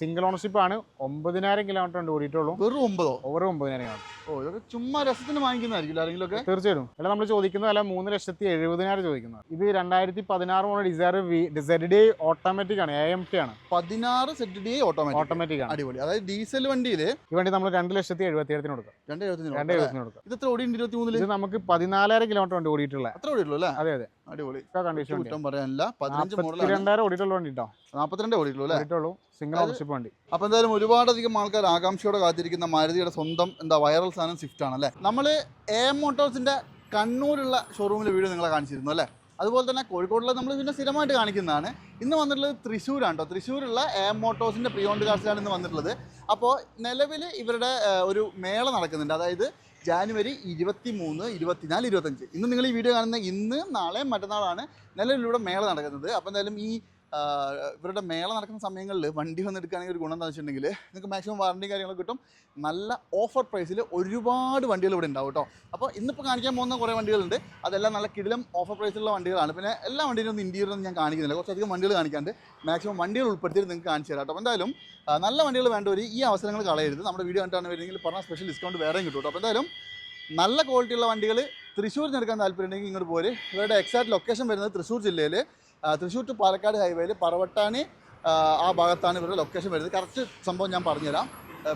Single ownership ആണ്. ഒമ്പതിനായിരം kilometre ഉണ്ട് ഓടിയിട്ടുള്ളൂ. വെറും ഒമ്പതോ? ഓവർ ഒമ്പതിനായിരം ഓ ഇതൊക്കെ ചുമ്മാ രസത്തിന് വാങ്ങിക്കുന്നതായിരിക്കും ആരെങ്കിലും ഒക്കെ തീർച്ചയായും അല്ല നമ്മൾ ചോദിക്കുന്നത് അല്ല മൂന്ന് ലക്ഷത്തി എഴുപതിനായിരം ചോദിക്കുന്നത്. ഇത് രണ്ടായിരത്തി പതിനാറ് model Dzire V Z D automatic ആണ് എ എം ടി ആണ്. പതിനാറ് സെറ്റ് ഡി ഓട്ടോമാറ്റിക് ഓട്ടോമാറ്റിക് ആണ്. അടിപൊളി. അതായത് ഡീസൽ വണ്ടിയിൽ ഈ വണ്ടി നമ്മൾ രണ്ട് ലക്ഷത്തി എഴുപത്തി ഏഴത്തിന് കൊടുക്കാം. രണ്ട് എഴുപത്തിന് രണ്ട് എഴുപത്തിന് കൊടുക്കാം. ഇത് എത്ര ഓടിയുണ്ട് ഇരുപത്തി മൂന്നിൽ നമുക്ക് പതിനാലായിരം കിലോമീറ്റർ വണ്ടി ഓടിയിട്ടുള്ള. അത്ര ഓടിയുള്ളൂ അല്ലേ? അതെ അതെ. അടിപൊളി. കണ്ടീഷൻ വണ്ടി കുറ്റം പറയാനില്ല. പതിനഞ്ച് മോഡൽ രണ്ടായിരം ഓടിയിട്ടുള്ള വണ്ടി കേട്ടോ നാൽപ്പത്തിരണ്ടേ ഓടിയിട്ടുള്ളൂ അല്ലേ? ഓടിയിട്ടുള്ളൂ. സിംഗിൾ ഓണർഷിപ്പ് വണ്ടി. അപ്പോൾ എന്തായാലും ഒരുപാടധികം ആൾക്കാർ ആകാംക്ഷയോടെ കാത്തിരിക്കുന്ന മാരുതിയുടെ സ്വന്തം എന്താ വൈറൽ സാധനം സ്വിഫ്റ്റ് ആണ് അല്ലേ? നമ്മൾ എ എം മോട്ടോഴ്സിന്റെ കണ്ണൂരുള്ള ഷോറൂമിലെ വീഡിയോ നിങ്ങളെ കാണിച്ചിരുന്നു അല്ലേ? അതുപോലെ തന്നെ കോഴിക്കോടുള്ള നമ്മൾ പിന്നെ സ്ഥിരമായിട്ട് കാണിക്കുന്നതാണ്. ഇന്ന് വന്നിട്ടുള്ളത് തൃശ്ശൂരാണ് കേട്ടോ തൃശ്ശൂരുള്ള എ എം മോട്ടോഴ്സിന്റെ പ്രിയോണ്ട് കാർസിലാണ് ഇന്ന് വന്നിട്ടുള്ളത്. അപ്പോൾ നിലവിൽ ഇവരുടെ ഒരു മേള നടക്കുന്നുണ്ട്. അതായത് ജാനുവരി ഇരുപത്തി മൂന്ന് ഇരുപത്തിനാല് ഇരുപത്തഞ്ച് ഇന്ന് നിങ്ങൾ ഈ വീഡിയോ കാണുന്ന ഇന്ന് നാളെ മറ്റന്നാളാണ് നിലവിലൂടെ മേള നടക്കുന്നത്. അപ്പോൾ എന്തായാലും ഈ ഇവരുടെ മേള നടക്കുന്ന സമയങ്ങളിൽ വണ്ടി വന്നെടുക്കുകയാണെങ്കിൽ ഒരു ഗുണം എന്താ വെച്ചിട്ടുണ്ടെങ്കിൽ നിങ്ങൾക്ക് മാക്സിമം വാറണ്ടി കാര്യങ്ങളൊക്കെ കിട്ടും. നല്ല ഓഫർ പ്രൈസിൽ ഒരുപാട് വണ്ടികൾ ഇവിടെ ഉണ്ടാവും കേട്ടോ. അപ്പോൾ ഇന്നിപ്പോൾ കാണിക്കാൻ പോകുന്ന കുറേ വണ്ടികളുണ്ട്. അതെല്ലാം നല്ല കിടിലം ഓഫർ പ്രൈസിലുള്ള വണ്ടികളാണ്. പിന്നെ എല്ലാ വണ്ടിയിലും ഒന്നും ഒന്നും ഞാൻ കാണിക്കുന്നില്ല. കുറച്ചധികം വണ്ടികൾ കാണിക്കാണ്ട് മാക്സിമം വണ്ടികൾ ഉൾപ്പെടുത്തിയിട്ട് നിങ്ങൾക്ക് കാണിച്ചു തരാം കേട്ടോ. അപ്പോൾ എന്തായാലും നല്ല വണ്ടികൾ വേണ്ടവർ ഈ അവസരങ്ങൾ കളയരുത്. നമ്മുടെ വീഡിയോ കണ്ടാണ് വരുന്നെങ്കിൽ പറഞ്ഞ സ്പെഷ്യൽ ഡിസ്കൗണ്ട് വേറെയും കിട്ടും കേട്ടോ. അപ്പോൾ എന്തായാലും നല്ല ക്വാളിറ്റിയുള്ള വണ്ടികൾ തൃശ്ശൂരിൽ നിന്ന് എടുക്കാൻ താല്പര്യമുണ്ടെങ്കിൽ ഇങ്ങോട്ട് പോര്. ഇവരുടെ എക്സാക്ട് ലൊക്കേഷൻ വരുന്നത് തൃശ്ശൂർ ജില്ലയിൽ തൃശ്ശൂർ ടു പാലക്കാട് ഹൈവേയിൽ പറവട്ടാണി ആ, ഭാഗത്താണ് ഇവരുടെ ലൊക്കേഷൻ വരുന്നത്. കറക്റ്റ് സംഭവം ഞാൻ പറഞ്ഞുതരാം.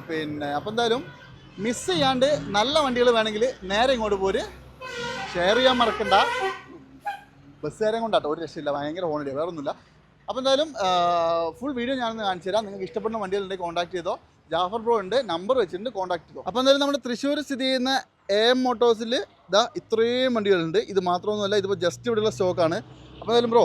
പിന്നെ അപ്പോൾ എന്തായാലും മിസ് ചെയ്യാണ്ട് നല്ല വണ്ടികൾ വേണമെങ്കിൽ നേരെ ഇങ്ങോട്ട് പോര്. ഷെയർ ചെയ്യാൻ മറക്കണ്ട. ബസ്സുകാരെ കൊണ്ടാട്ടോ ഒരു രക്ഷയില്ല. ഭയങ്കര ഹോണിടിയാണ് വേറെ ഒന്നുമില്ല അപ്പോൾ എന്തായാലും ഫുൾ വീഡിയോ ഞാനൊന്ന് കാണിച്ചു തരാം. നിങ്ങൾക്ക് ഇഷ്ടപ്പെടുന്ന വണ്ടികളുണ്ടെങ്കിൽ കോൺടാക്ട് ചെയ്തോ. ജാഫർ ബ്രോ ഉണ്ട് നമ്പർ വെച്ചിട്ടുണ്ട് കോൺടാക്ട് ചെയ്തോ. അപ്പോൾ എന്തായാലും നമ്മുടെ തൃശ്ശൂർ സ്ഥിതി ചെയ്യുന്ന എ എം മോട്ടോഴ്സിൽ ഇതാ ഇത്രയും വണ്ടികളുണ്ട്. ഇത് മാത്രമൊന്നുമല്ല ഇതിപ്പോൾ ജസ്റ്റ് ഇവിടെയുള്ള സ്റ്റോക്കാണ് അപ്പോൾ എന്തായാലും ബ്രോ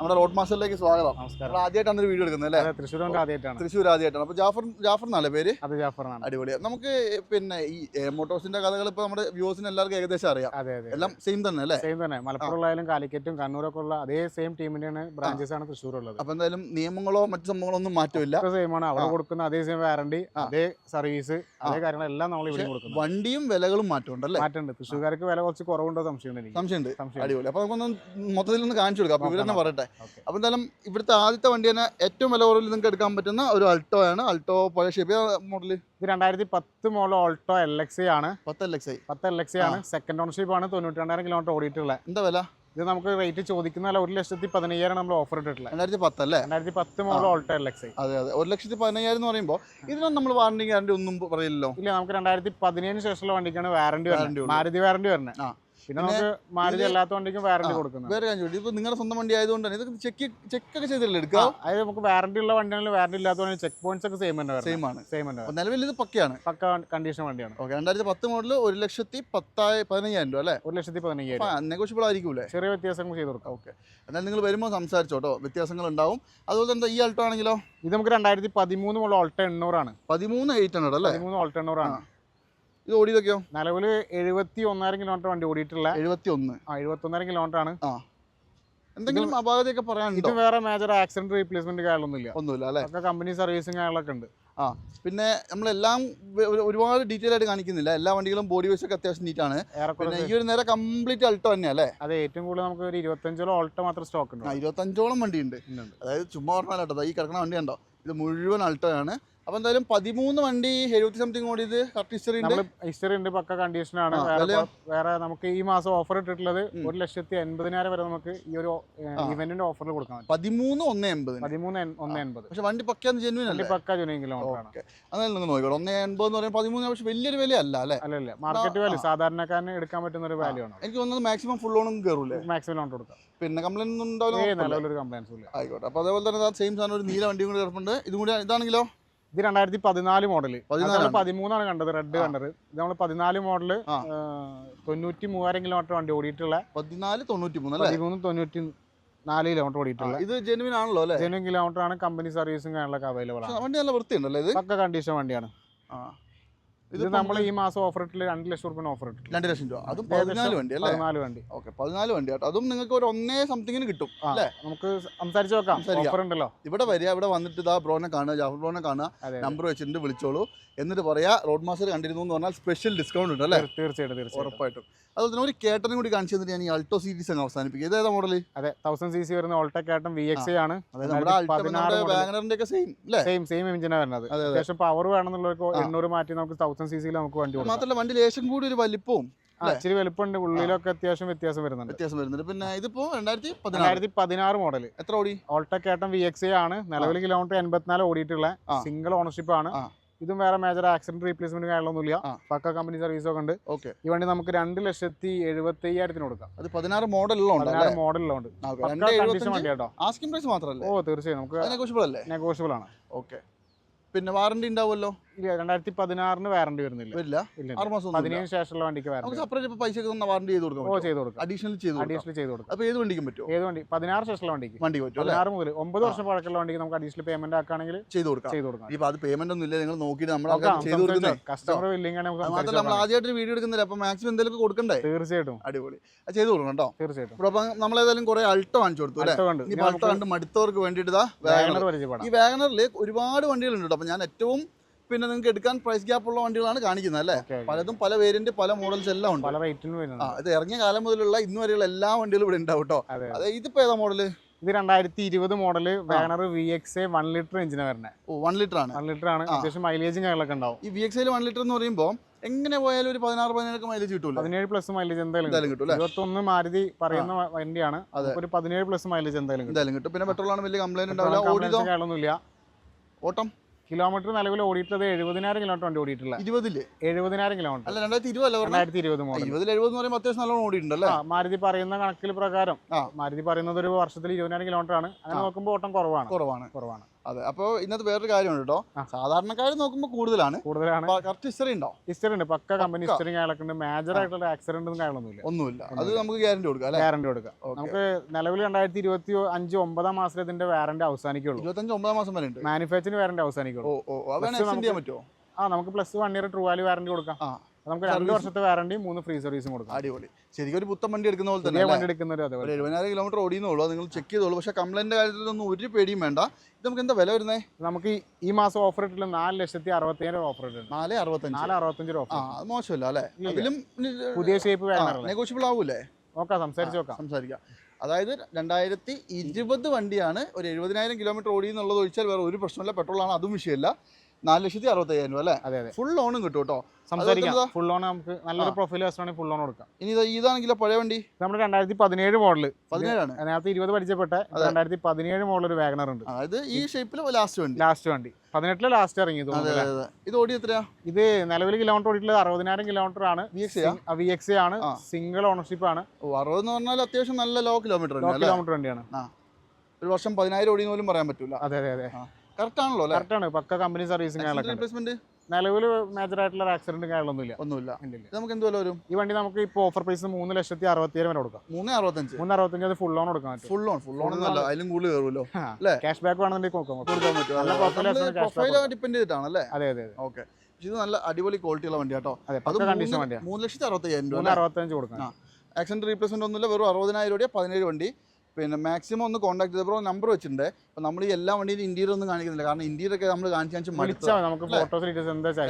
നമ്മുടെ റോഡ് മാസ്റ്ററിലേക്ക് സ്വാഗതം. നമസ്കാരം. ആദ്യമായിട്ടാണ് ഒരു വീഡിയോ എടുക്കുന്നത് അല്ലേ? തൃശ്ശൂർ ആദ്യമായിട്ടാണ്. തൃശ്ശൂർ ആദ്യമായിട്ടാണ്. അപ്പോൾ ജാഫർ ജാഫർ എന്നല്ലേ പേര്? അത് ജാഫർ ആണ് അടിപൊളി നമുക്ക് പിന്നെ ഈ മോട്ടോസിന്റെ കഥകൾ ഇപ്പോൾ നമ്മുടെ വ്യൂസിന് എല്ലാവർക്കും ഏകദേശം അറിയാം. അതെ അതെ എല്ലാം സെയിം തന്നെ അല്ലേ? സെയിം തന്നെ. മലപ്പുറമുള്ളായാലും കാലിക്കറ്റും കണ്ണൂരൊക്കെ ഉള്ള അതേ സെയിം ടീമിന്റെയാണ് ബ്രാഞ്ചസ് ആണ് തൃശ്ശൂർ ഉള്ളത് അപ്പോൾ എന്തായാലും നിയമങ്ങളോ മറ്റു സംഭവങ്ങളോ ഒന്നും മാറ്റമില്ല സെയിം ആണ്. അവിടെ കൊടുക്കുന്ന അതേ സെയിം വാറണ്ടി അതേ സർവീസ് അതേ കാര്യങ്ങളെല്ലാം നമ്മൾ ഇവിടെ കൊടുക്കുന്നത് വണ്ടിയും വിലകളും മാറ്റമുണ്ട് അല്ലേ? മാറ്റുണ്ട് തൃശ്ശൂർക്കാർക്ക് വില കുറച്ച് കുറവുണ്ടോ സംശയമുണ്ട് സംശയമുണ്ട്. സംശയം അടിപൊളി. അപ്പോൾ നമുക്കൊന്ന് മൊത്തത്തിൽ ഒന്ന് കാണിച്ചു കൊടുക്കാം. അപ്പോൾ ഇവരെന്നെ പറയട്ടെ. അപ്പോൾ എന്തായാലും ഇവിടുത്തെ ആദ്യത്തെ വണ്ടി തന്നെ ഏറ്റവും വില കുറവിൽ നിങ്ങൾക്ക് എടുക്കാൻ പറ്റുന്ന ഒരു അൾട്ടോ ആണ്. അൾട്ടോ പഴയ ഷേപ്പ് മോഡൽ ഇത് രണ്ടായിരത്തി പത്ത് മോഡൽ ഓൾട്ടോ എൽ എക്സ് ആണ്. പത്ത് എൽ എക്സ് ഐ പത്ത് എൽ എക്സ് ആണ്. സെക്കൻഡ് ഓണർഷിപ്പ് ആണ്. തൊണ്ണൂറ്റി രണ്ടായിരം കിലോമീറ്റർ ഓടിയിട്ടുള്ളത് എന്താ വില? ഇത് നമുക്ക് റേറ്റ് ചോദിക്കുന്ന ഒരു ലക്ഷത്തി പതിനയ്യായിരം നമ്മൾ ഓഫർ ഇട്ടിട്ടില്ല രണ്ടായിരത്തി പത്തല്ലേ രണ്ടായിരത്തി പത്ത് മോഡൽ ഓൾട്ടോ എൽ എക്സ് അതെ അതെ. ഒരു ലക്ഷത്തി പതിനയ്യായിരം എന്ന് പറയുമ്പോൾ ഇതിനൊന്നും നമ്മൾ വാറണ്ടി ഗ്യാരണ്ടി ഒന്നും പറയില്ലല്ലോ. ഇല്ല നമുക്ക് രണ്ടായിരത്തി പതിനേഴിന് ശേഷമുള്ള വണ്ടിക്കാണ് വാറണ്ടി വാറണ്ടി മാരുതി വാറണ്ടി വരുന്നത്. ആ. പിന്നെ നമുക്ക് മാരുതി അല്ലാത്ത വണ്ടിക്കും വാറണ്ടി. കൊടുക്കുന്നത്. വേറെ കാര്യം ഇപ്പൊ നിങ്ങളുടെ സ്വന്തം വണ്ടി ആയതുകൊണ്ട് തന്നെ ഇതൊക്കെ ചെക്ക് ഒക്കെ ചെയ്തില്ലേ എടുക്കുക അതായത് നമുക്ക് വാറണ്ടി ഉള്ള വണ്ടിയാണെങ്കിൽ വാറണ്ടി ഇല്ലാത്ത ചെക്ക് പോയിന്റ്സ് ഒക്കെ സെയിം തന്നെ സെയിം ആണ്. സെയിം തന്നെ നിലവിൽ ഇത് പക്കയാണ്. പക്ക കണ്ടീഷൻ വണ്ടിയാണ്. ഓക്കെ രണ്ടായിരത്തി പത്ത് മോഡൽ ഒരു ലക്ഷത്തി പത്തായി പതിനയ്യായിരം രൂപ അല്ലേ? ഒരു ലക്ഷത്തി പതിനയ്യായിരം നെഗോഷ്യബിൾ ആയിരിക്കൂലേ? ചെറിയ വ്യത്യാസങ്ങൾ ചെയ്ത് കൊടുക്കാം. ഓക്കെ. എന്നാൽ നിങ്ങൾ വരുമ്പോൾ സംസാരിച്ചോട്ടോ വ്യത്യാസങ്ങൾ ഉണ്ടാവും. അതുപോലെ തന്നെ ഈ ആൾട്ടോ ആണെങ്കിലോ? ഇത് നമുക്ക് രണ്ടായിരത്തി പതിമൂന്ന് മോഡൽ ഓൾട്ടോ എണ്ണൂറാണ് പതിമൂന്ന് എയ്റ്റ് ഹൺഡ്രഡ് അല്ലേ? പതിമൂന്ന് ഓൾട്ടോ എണ്ണൂറാണ് ഇത് ഓടിയതൊക്കെയോ? നിലവിൽ എഴുപത്തി ഒന്നായിരം കിലോമീറ്റർ വണ്ടി ഓടിയിട്ടുള്ള എഴുപത്തി ഒന്ന് ആ എഴുപത്തി ഒന്നായിരം കിലോമീറ്റർ ആണ്. ആ. എന്തെങ്കിലും അപാകതയൊക്കെ ഇത് വേറെ മേജർ ആക്സിഡന്റ് റീപ്ലേസ്മെന്റ് കാര്യങ്ങളൊന്നുമില്ല. ഒന്നുമില്ല അല്ലേ? ഒക്കെ കമ്പനി സർവീസും കാര്യങ്ങളൊക്കെ ഉണ്ട്. ആ പിന്നെ നമ്മളെല്ലാം ഒരു- ഒരുപാട് ഡീറ്റെയിൽ ആയിട്ട് കാണിക്കുന്നില്ല. എല്ലാ വണ്ടികളും ബോഡി വൈസ് ഒക്കെ അത്യാവശ്യം നീറ്റാണ് പിന്നെ ഈ ഒരു നേരെ കംപ്ലീറ്റ് അൾട്ടോ തന്നെയാണ് അല്ലേ? അതെ ഏറ്റവും കൂടുതൽ നമുക്ക് ഒരു ഇരുപത്തഞ്ചോളം ഓൾട്ടോ മാത്രം സ്റ്റോക്ക് ഉണ്ട്. ഇരുപത്തഞ്ചോളം വണ്ടി ഉണ്ട് ഉണ്ട്. അതായത് ചുമ്മാ പറഞ്ഞാൽ കേട്ടോ ഈ കിടക്കുന്ന വണ്ടി ഉണ്ടോ ഇത് മുഴുവൻ അൾട്ടോ ആണ്. അപ്പോൾ എന്തായാലും പതിമൂന്ന് വണ്ടി എഴുപത്തി സംതിങ് ഓടിയത് കറക്റ്റ് ഹിസ്റ്ററി ഹിസ്റ്ററി ഉണ്ട് പക്ക കണ്ടീഷൻ ആണ്. വേറെ നമുക്ക് ഈ മാസം ഓഫർ ഇട്ടിട്ടുള്ളത്. ഒരു ലക്ഷത്തി എൺപതിനായിരം വരെ നമുക്ക് ഈ ഒരു ഇവന്റിന്റെ ഓഫറിൽ കൊടുക്കാൻ പറ്റും. പതിമൂന്ന് ഒന്ന് എൺപത് പതിമൂന്ന് ഒന്ന് എൺപത്. പക്ഷെ വണ്ടി പക്കാന്ന് ജെന്യൂൻ അല്ലേ? പക്ക ജൂനിയം കിലോമീറ്റർ അതായത് നിങ്ങൾ നോക്കിക്കോളൂ. ഒന്ന് എൺപത് എന്ന് പറയുമ്പോൾ പതിമൂന്ന് പക്ഷെ വലിയൊരു വില അല്ല? അല്ലേ അല്ല. മാർക്കറ്റ് വാല്യൂ സാധാരണക്കാരന് എടുക്കാൻ പറ്റുന്ന ഒരു വാല്യൂ ആണ്. എനിക്ക് തോന്നുന്നത് മാക്സിമം ഫുൾ ഓണും കയറൂലേ മാക്സിമം ലോൺ കൊടുക്കാം. പിന്നെ കംപ്ലൈന്റ് ഒന്നും ഉണ്ടാവില്ല ആയിക്കോട്ടെ. അപ്പോൾ അതേപോലെ തന്നെ സെയിം സാധനം ഒരു നീല വണ്ടിയും കൂടി കിടപ്പുണ്ട്. ഇതും കൂടി ഇതാണെങ്കിലോ? ഇത് രണ്ടായിരത്തി പതിനാല് മോഡൽ. പതിനാലാണ്. പതിമൂന്നാണ് കണ്ടത് റെഡ്. കണ്ടത്. ഇത് നമ്മൾ പതിനാല് മോഡൽ. തൊണ്ണൂറ്റി മൂവായിരം കിലോമീറ്റർ വണ്ടി ഓടിയിട്ടുള്ള പതിനാല് തൊണ്ണൂറ്റി മൂന്ന് പതിമൂന്ന് തൊണ്ണൂറ്റി നാല് കിലോമീറ്റർ ഓടിയിട്ടുള്ള ഇത് ജെനുവിൻ ആണല്ലോ അല്ലേ? ജെനുവിൻ കിലോമീറ്റർ ആണ് കമ്പനി സർവീസും കാര്യങ്ങളൊക്കെ അവൈലബിൾ ആണ്. വണ്ടി നല്ല വൃത്തിയുണ്ടല്ലോ ഇത്? പക്ക കണ്ടീഷൻ വണ്ടിയാണ്. ഇത് നമ്മൾ ഈ മാസം ഓഫർ ഇട്ടില്ല രണ്ട് ലക്ഷം റുപ്യ ഓഫർ ഇട്ടില്ല രണ്ട് ലക്ഷം രൂപ. അതും പതിനാല് വണ്ടി അല്ലേ? പതിനാല് വണ്ടി. ഓക്കെ പതിനാല് വണ്ടി കേട്ടോ. അതും നിങ്ങൾക്ക് ഒരു ഒന്നേ സംതിങ്ങിന് കിട്ടും അല്ലേ? നമുക്ക് സംസാരിച്ച് നോക്കാം. ഓഫർ ഉണ്ടല്ലോ. ഇവിടെ വരിക ഇവിടെ വന്നിട്ട് ഇതാ ബ്രോനെ കാണുക ജാഫർ ബ്രോനെ കാണുക നമ്പർ വെച്ചിട്ട് വിളിച്ചോളൂ. എന്നിട്ട് പറയാ റോഡ് മാസ്റ്റർ കണ്ടിരുന്നു എന്ന് പറഞ്ഞാൽ സ്പെഷ്യൽ ഡിസ്കൗണ്ട് ഉണ്ട് അല്ലേ? തീർ- തീർച്ചയായിട്ടും തീർച്ചയായും ഉറപ്പായിട്ടും. അതുപോലെ തന്നെ ഒരു കേട്ടനും കൂടി കാണിച്ചു തന്നിട്ട് ഞാൻ ഈ അൾട്ടോ സീരീസ് അങ്ങ് അവസാനിപ്പിക്കും. ഇതേതാ മോഡൽ അതെ തൗസൻഡ് സി സി വരുന്ന ഓൾട്ടോ കേട്ടൻ വി എക്സ് ആണ്. ഒക്കെ സെയിം അല്ലേ? സെയിം സെയിം എഞ്ചിനാണ് വരുന്നത്. അതെ, അതെ. അത്യാവശ്യം പവർ വേണമെന്നുള്ളവർക്ക്. എണ്ണൂറ് മാറ്റി നമുക്ക് തൗസൻഡ് സി സിയിൽ നമുക്ക് വണ്ടി മാത്രമല്ല വണ്ടി ലേശം കൂടി ഒരു വലിപ്പവും ഇച്ചിരി വലുപ്പമുണ്ട് ഉള്ളിലൊക്കെ അത്യാവശ്യം വ്യത്യാസം വരുന്നുണ്ട്. വ്യത്യാസം വരുന്നുണ്ട്. പിന്നെ ഇതിപ്പോ രണ്ടായിരത്തി രണ്ടായിരത്തി പതിനാറ് മോഡൽ എത്ര ഓടി? ഓൾട്ടോ കേട്ടം വി എക്സ് ആണ്. നിലവിൽ കിലോമീറ്റർ എൺപത്തിനാല് ഓടിയിട്ടുള്ള സിംഗിൾ ഓണർഷിപ്പ് ആണ്. ഇതും വേറെ മേജർ ആക്സിഡന്റ് റീപ്ലേസ്മെന്റ് കാര്യങ്ങളൊന്നുമില്ല. ഇല്ല പക്ക കമ്പനി സർവീസ് ഒക്കെ ഉണ്ട്. ഓക്കെ. ഈ വണ്ടി നമുക്ക് രണ്ട് ലക്ഷത്തി എഴുപത്തി അയ്യായിരത്തിന് കൊടുക്കാം. അത് പതിനാറ് മോഡലിലുണ്ട് രണ്ട് വണ്ടി കേട്ടോ ആസ്കിംഗ് പ്രൈസ് മാത്രമല്ലേ ഓ തീർച്ചയായും. നമുക്ക് നെഗോഷ്യബിൾ അല്ലേ? നെഗോഷ്യബിൾ ആണ്. ഓക്കെ. പിന്നെ വാറണ്ടി ഉണ്ടാവുമല്ലോ? ഇല്ല രണ്ടായിരത്തി പതിനാറിന് വാറണ്ടി വരുന്നില്ല. വരില്ല? ഇല്ല ആറ് മാസം പതിനേഴിന് ശേഷമുള്ള വണ്ടിക്ക് നമുക്ക് വാറണ്ടി സെപ്പറേറ്റ് ഇപ്പൊ പൈസ തന്ന വാറണ്ടി ചെയ്ത് കൊടുക്കാം ഓ ചെയ്ത് കൊടുക്കാം. അഡീഷണൽ ചെയ്ത് കൊടുക്കാം. അഡീഷണൽ ചെയ്ത് കൊടുക്കാം. അപ്പൊ ഏത് വണ്ടിക്കും പറ്റുമോ? ഏത് വണ്ടി? പതിനാറ് ശേഷമുള്ള വണ്ടിക്ക്. വണ്ടിക്ക് പറ്റും അല്ലേ? പതിനാറ് മുതൽ ഒമ്പത് വർഷം പഴക്കമുള്ള വണ്ടിക്ക് നമുക്ക് അഡീഷണൽ പേയ്മെന്റ് ആക്കുകയാണെങ്കിൽ ചെയ്ത് കൊടുക്കാം. ചെയ്ത് കൊടുക്കാം. ഇപ്പൊ അത് പേയ്മെന്റ് ഒന്നും ഇല്ല. നിങ്ങൾ നോക്കിയിട്ട് നമ്മൾ നോക്കാം. ചെയ്ത് കസ്റ്റമർ വില്ലിംഗ് ആണ് നമുക്ക് അത് മാത്രമല്ല നമ്മൾ സംസാരിച്ച് ആദ്യമായിട്ട് വീഡിയോ എടുക്കുന്നില്ല? അപ്പൊ മാക്സിമം എന്തെങ്കിലും കൊടുക്കണ്ടേ? തീർച്ചയായിട്ടും. അടിപൊളി. അത് ചെയ്ത് കൊടുക്കണം കേട്ടോ. തീർച്ചയായിട്ടും. ഇവിടെ അപ്പം നമ്മളേതായാലും കുറെ അൾട്ട വാങ്ങിച്ചു കൊടുത്തു അല്ലേ? അടുത്ത കണ്ട്. ഇനി അൾട്ടോ കണ്ട് മടുത്തവർക്ക് വേണ്ടിയിട്ട് വാഗണർ വാഗണർ. പരിചയപ്പെടാം. ഈ വാഗണറിൽ ഒരുപാട് വണ്ടികളുണ്ട് കേട്ടോ. അപ്പൊ ഞാൻ ഏറ്റവും പിന്നെ നിങ്ങൾക്ക് എടുക്കാൻ പ്രൈസ് ഗ്യാപ്പ് ഉള്ള വണ്ടികളാണ് കാണിക്കുന്നത് അല്ലേ. പലതും പല വേരിയന്റ് പല മോഡൽസ് എല്ലാം ഉണ്ട്. പല റേറ്റിനും ആ ഇത് ഇറങ്ങിയ കാലം മുതലുള്ള ഇന്ന് വരെയുള്ള എല്ലാ വണ്ടികളും ഇവിടെ ഉണ്ടാവും കേട്ടോ അതെ ഇതിപ്പോ ഏതാ മോഡൽ ഇത് രണ്ടായിരത്തി ഇരുപത് model WagonR V X one litre എഞ്ചിന് വരുന്നത് ഓ വൺ ലിറ്റർ ആണ്. വൺ ലിറ്റർ ആണ്. അത്യാവശ്യം മൈലേജും കാര്യങ്ങളൊക്കെ ഉണ്ടാവും. ഈ വി എക്സ് വൺ ലിറ്റർ എന്ന് പറയുമ്പോൾ എങ്ങനെ പോയാലും ഒരു പതിനാറ് പതിനേഴ് മൈലേജ് കിട്ടും പതിനേഴ് പ്ലസ് മൈലേജ് എന്തായാലും കിട്ടും. ഇരുപത്തൊന്ന് മാരുതി പറയുന്ന വണ്ടിയാണ്. ഒരു പതിനേഴ് പ്ലസ് മൈലേജ് എന്തായാലും കിട്ടും. എന്തായാലും കിട്ടും. പിന്നെ പെട്രോൾ ആണ് വലിയ കംപ്ലൈന്റ് ഉണ്ടാവില്ല. ഓടിക്കാനൊന്നുമില്ല ഓട്ടം? കിലോമീറ്റർ നിലവിൽ ഓടിയിട്ടുള്ളത് എഴുപതിനായിരം കിലോമീറ്റർ വണ്ടി ഓടിയിട്ടില്ല ഇരുപതിൽ? എഴുപതിനായിരം കിലോമീറ്റർ. അല്ല രണ്ടായിരത്തി രണ്ടായിരത്തി ഇരുപത് ഇരുപതിൽ എഴുപത് പറയുമ്പോൾ അത്യാവശ്യം നല്ലോണം ഓടിയിട്ടുണ്ടല്ലേ? മാരുതി പറയുന്ന കണക്കിൽ പ്രകാരം. മാരുതി പറയുന്നത് ഒരു വർഷത്തിൽ ഇരുപതിനായിരം കിലോമീറ്റർ ആണ് അങ്ങനെ നോക്കുമ്പോൾ ഓട്ടം കുറവാണ്. കുറവാണ്. കുറവാണ്. അതെ അപ്പോൾ ഇന്നത്തെ വേറൊരു കാര്യമുണ്ട് കേട്ടോ. സാധാരണക്കാർ നോക്കുമ്പോൾ കൂടുതലാണ്. കൂടുതലാണ്. കറക്റ്റ് ഹിസ്റ്ററി ഉണ്ടോ? ഹിസ്റ്ററി ഉണ്ട്. പക്ക കമ്പനി. ഹിസ്റ്ററി കാര്യങ്ങളൊക്കെ മേജർ ആയിട്ടുള്ള ആക്സിഡന്റും കാര്യങ്ങളൊന്നുമില്ല. ഒന്നുമില്ല. അത് നമുക്ക് ഗ്യാരണ്ടി കൊടുക്കാം ഗ്യാരണ്ടി കൊടുക്കാം. നമുക്ക് നിലവിൽ രണ്ടായിരത്തി ഇരുപത്തി അഞ്ച് ഒമ്പതാം മാസത്തിൽ ഇതിന്റെ വാറന്റി അവസാനിക്കുള്ളൂ. ഇരുപത്തഞ്ച് ഒമ്പതാം മാസം വരെ ഉണ്ട്. മാനുഫാക്ചറിന് വാറന്റി അവസാനിക്കുള്ളൂ. ഓ ഓ. ചെയ്യാൻ പറ്റുമോ ആ നമുക്ക് plus one year true value warranty കൊടുക്കാം നമുക്ക് രണ്ട് വർഷത്തെ വാറണ്ടി മൂന്ന് ഫ്രീ സർവീസും കൊടുക്കും. അടിപൊളി. ശരിക്കും ഒരു പുത്തൻ വണ്ടി എടുക്കുന്ന പോലെ തന്നെ? വണ്ടി എടുക്കുന്ന ഒരു അതേപോലെ. എഴുപതിനായിരം കിലോമീറ്റർ ഓടിയെന്നുള്ളൂ നിങ്ങൾ ചെക്ക് ചെയ്തോളൂ. പക്ഷേ കംപ്ലൈന്റ് കാര്യത്തിലൊന്നും ഒരു പേടിയും വേണ്ട. ഇത് നമുക്ക് എന്താ വില വരുന്നത് നമുക്ക് ഈ- മാസം ഓഫർ ഇട്ടില്ല നാല് ലക്ഷത്തി അറുപത്തിയേഴ് ഓഫർ ഇട്ടുണ്ട് നാല് അറുപത്തഞ്ച്. നാല് അറുപത്തഞ്ച് ആ ഓഫർ അത് മോശമല്ല അല്ലേ. അതിലും പുതിയ ഷേപ്പ് വേണം നെഗോഷ്യബിൾ ആവൂലേ നോക്കാം സംസാരിച്ച് നോക്കാം. സംസാരിക്കാം. അതായത് രണ്ടായിരത്തി ഇരുപത് വണ്ടിയാണ് ഒരു എഴുപതിനായിരം കിലോമീറ്റർ ഓടി എന്നുള്ളത് ഒഴിച്ചാൽ വേറെ ഒരു പ്രശ്നമില്ല പെട്രോളാണ് അതും വിഷയമില്ല. നാല് ലക്ഷത്തി അറുപത്തയ്യായിരം രൂപ അല്ലേ? അതെ അതെ. ഫുൾ ലോണും കിട്ടും കേട്ടോ. സംസാരിക്കാം. ഫുൾ ലോൺ നമുക്ക് നല്ലൊരു പ്രൊഫൈൽ വെച്ചാണെങ്കിൽ ഫുൾ ലോൺ കൊടുക്കാം. ഇനി ഇത് ഇതാണെങ്കിലോ പഴയ വണ്ടി? നമ്മുടെ രണ്ടായിരത്തി പതിനേഴ് മോഡൽ പതിനേഴാണ്. അതിനകത്ത് ഇരുപത് പഠിച്ചപ്പെട്ട രണ്ടായിരത്തി പതിനേഴ് മോഡൽ ഒരു വാഗണർ ഉണ്ട്. അതായത് ഈ ഷേപ്പിൽ ലാസ്റ്റ് വണ്ടി. ലാസ്റ്റ് വണ്ടി. പതിനെട്ടിലെ ലാസ്റ്റ് ഇറങ്ങി ഇത് ഓടി എത്രയാ? ഇത് നിലവിൽ കിലോമീറ്റർ ഓടിയിട്ടുള്ളത് അറുപതിനായിരം കിലോമീറ്റർ ആണ്. വി എക്സ് ആണ്. സിംഗിൾ ഓണർഷിപ്പ് ആണ്. അറുപത് എന്ന് പറഞ്ഞാൽ അത്യാവശ്യം നല്ല ലോ കിലോമീറ്റർ കിലോമീറ്റർ വണ്ടിയാണ്. ഒരു വർഷം പതിനായിരം ഓടി പോലും പറയാൻ പറ്റൂല. അതെ അതെ അതെ. കറക്റ്റ് ആണല്ലോ കറക്റ്റ് ആണ് പക്ക കമ്പനി സർവീസിംഗ് കാര്യങ്ങളൊക്കെ നിലവിൽ മേജർ ആയിട്ടുള്ള ആക്സിഡന്റ് ഒന്നുമില്ല. ഇല്ല, ഇല്ല. നമുക്ക് എന്ത് വില വരും? ഈ വണ്ടി നമുക്ക് ഇപ്പോൾ ഓഫർ പ്രൈസ് മൂന്ന് ലക്ഷത്തി അറുപത്തിയേഴ് വരെ കൊടുക്കാം. മൂന്ന് അറുപത്തഞ്ച്? മൂന്ന് അറുപത്തഞ്ച് അത് ഫുൾ ഓൺ കൊടുക്കാൻ പറ്റും. ഫുൾ ഓൺ ഫുൾ ഓൺ എന്നല്ല അതിലും കൂടുതൽ കയറുമല്ലോ. അല്ലേ? ക്യാഷ് ബാക്ക് വേണമെന്നുണ്ടെങ്കിൽ കൊടുക്കാൻ ഡിപ്പെൻഡ് ചെയ്തിട്ടാണ് അല്ലേ? അതെ അതെ ഓക്കെ ഇത് നല്ല അടിപൊളി ക്വാളിറ്റി ഉള്ള വണ്ടി കേട്ടോ അതെ കണ്ടീഷൻ വണ്ടിയാണ് മൂന്ന് ലക്ഷത്തി അറുപത്തയ്യായിരം രൂപ അറുപത്തഞ്ച് കൊടുക്കാം. ആക്സിഡന്റ് റീപ്ലേസ്മെന്റ് ഒന്നുമില്ല. വെറും അറുപതിനായിരം രൂപ പതിനേഴ് വണ്ടി. പിന്നെ മാക്സിമം ഒന്ന് കോൺടാക്ട് ചെയ്തപ്പോൾ നമ്പർ വെച്ചിട്ടുണ്ട്. അപ്പോൾ നമ്മൾ ഈ എല്ലാ വണ്ടിയിലും ഇന്ത്യയിൽ ഒന്നും കാണിക്കുന്നില്ല. കാരണം ഇന്റീരിയർ ഒക്കെ നമ്മൾ കാണിച്ചു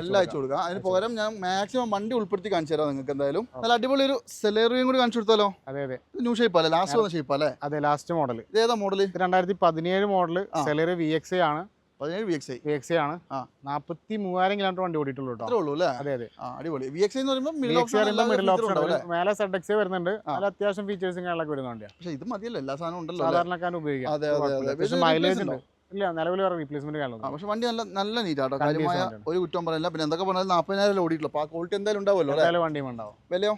എല്ലാം അയച്ചു കൊടുക്കാം. അതിന് പകരം ഞാൻ മാക്സിമം വണ്ടി ഉൾപ്പെടുത്തി കാണിച്ചു തരാം നിങ്ങൾക്ക് എന്തായാലും. നല്ല അടിപൊളി ഒരു സെലേറിയും കൂടി കാണിച്ചു കൊടുത്താലോ? അതെ അതെ. ന്യൂ ഷേപ്പ് അല്ലേ? ലാസ്റ്റ് വന്ന ഷേപ്പ് അല്ലേ? അതെ ലാസ്റ്റ് മോഡൽ ഏതാ മോഡൽ രണ്ടായിരത്തി പതിനേഴ് മോഡൽ. സെലറി വി എക്സ് ആണ്. പതിനേഴ് V X I V X ആണ്. നാൽപ്പത്തി മൂവായിരം കിലോമീറ്റർ വണ്ടി ഓടിയിട്ടുള്ളൂ കേട്ടോ ഉള്ളൂ അല്ലേ? അതെ അതെ. അടിപൊളി. വി എക്സ് എന്ന് പറയുമ്പോൾ middle X middle option option മേലെ സെഡ് എക്സ് വരുന്നുണ്ട്. അതിൽ അത്യാവശ്യം ഫീച്ചേഴ്സും കാര്യങ്ങളൊക്കെ വരുന്ന വണ്ടിയാണ് പക്ഷേ ഇത് മതിയല്ലോ. എല്ലാ സാധനവും ഉണ്ടല്ലോ? സാധാരണക്കാരൻ ഉപയോഗിക്കാം. അതെ അതെ പക്ഷേ മൈലേജ് ഉണ്ട്. ഇല്ല നിലവിൽ റീപ്ലേസ്മെന്റ് കാണുന്നു പക്ഷെ വണ്ടി നല്ല നല്ല നീറ്റ് ആട്ടോ. Condition കാര്യമായ ഒരു കുറ്റം പറയില്ല പിന്നെ എന്തൊക്കെ പറഞ്ഞാലും നാൽപ്പതിനായിരം ഓടിയിട്ടുള്ളൂ. അപ്പോൾ ആ ക്വാളിറ്റി എന്തായാലും ഉണ്ടാവുമല്ലോ അല്ലേ? എന്തായാലും വണ്ടിയും ഉണ്ടാവും. വിലയോ?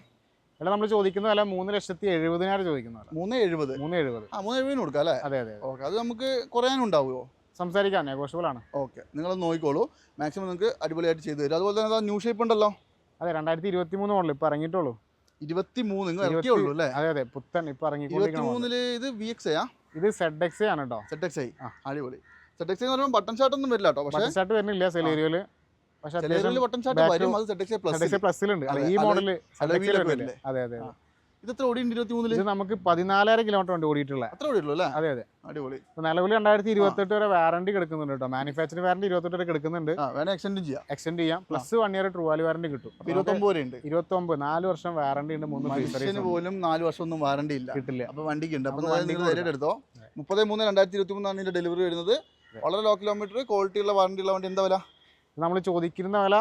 അല്ല നമ്മൾ ചോദിക്കുന്ന വില മൂന്ന് ലക്ഷത്തി എഴുപതിനായിരം ചോദിക്കുന്ന മൂന്ന് എഴുപത്? മൂന്ന് എഴുപത്. ആ മൂന്ന് എഴുപതിന് കൊടുക്കാം അല്ലേ? അതെ അതെ അതെ. ഓക്കെ അത് നമുക്ക് കുറയാനും ഉണ്ടാവുമോ? സംസാരിക്കാം നെഗോഷ്യബിൾ ആണ്. ഓക്കെ നിങ്ങൾ നോക്കിക്കോളൂ. മാക്സിമം നിങ്ങൾക്ക് അടിപൊളിയായിട്ട് ചെയ്തു തരും. അതുപോലെ തന്നെ ന്യൂ ഷേപ്പ് ഉണ്ടല്ലോ. അതെ രണ്ടായിരത്തി ഇരുപത്തി മൂന്ന് മോഡൽ ഇപ്പൊ ഇറങ്ങിയിട്ടുള്ളൂ ഇരുപത്തി മൂന്ന് നിങ്ങൾ ഇറക്കിയുള്ളൂ അല്ലേ? അതെ അതെ പുത്തൻ ഇപ്പൊ ഇരുപത്തി മൂന്നിൽ. മൂന്നിൽ ഇത് വി എക്സ് ആ? ഇത് സെഡ് എക്സ് ആണ് കേട്ടോ സെഡ് എക്സ് ഐ ആ. അടിപൊളി. സെഡ് എക്സ് എന്ന് പറയുമ്പോൾ ബട്ടൺ ഷാട്ട് ഒന്നും വരില്ല കേട്ടോ പക്ഷേ? ബട്ടൺ ഷർട്ട് വരുന്നില്ല സെലേരിയോയിൽ പക്ഷേ ബട്ടൺ ഷാട്ട് വരും അത് സെഡ് എക്സ് പ്ലസ് പ്ലസിലുണ്ട് അതെ, ഈ മോഡൽ മോഡൽ അലവിയിലൊക്കെ അതെ അതെ. ആ. ഇത് എത്ര ഓടിയുണ്ട് ഇരുപത്തി മൂന്നിൽ ഇത് നമുക്ക് പതിനാലായിരം കിലോമീറ്റർ ഉണ്ട് ഓടിയിട്ടുള്ള. അത്ര ഓടിയുള്ളൂ അല്ലേ? അതെ അതെ. അടിപൊളി. നിലവിൽ രണ്ടായിരത്തി ഇരുപത്തെട്ട് വരെ വാറണ്ടി കിടക്കുന്നുണ്ട് കേട്ടോ. മാനുഫാക്ചറിംഗ് വാറണ്ടി ഇരുപത്തെട്ട് വരെ കിടക്കുന്നുണ്ട്. എക്സ്റ്റെൻഡ് ചെയ്യാം. എക്സ്റ്റെൻഡ് ചെയ്യാം. Plus one year True Value warranty കിട്ടും. ഇരുപത്തൊമ്പത് ഉണ്ട് ഇരുപത്തൊമ്പത് നാല് വർഷം വാറണ്ടി ഉണ്ട് മൂന്ന് പോലും നാല് വർഷം ഒന്നും വാറണ്ടി ഇല്ല. കിട്ടില്ല. അപ്പൊ വണ്ടിക്ക് ഉണ്ട് അപ്പൊ എടുത്തോ മുപ്പത് മൂന്ന് രണ്ടായിരത്തി ഇരുപത്തി മൂന്നാണ് ഇതിന്റെ ഡെലിവറി വരുന്നത്. വളരെ ലോ കിലോമീറ്റർ ക്വാളിറ്റി ഉള്ള വാറണ്ടി ഉള്ള വണ്ടി എന്താ വില? നമ്മൾ ചോദിക്കുന്ന വില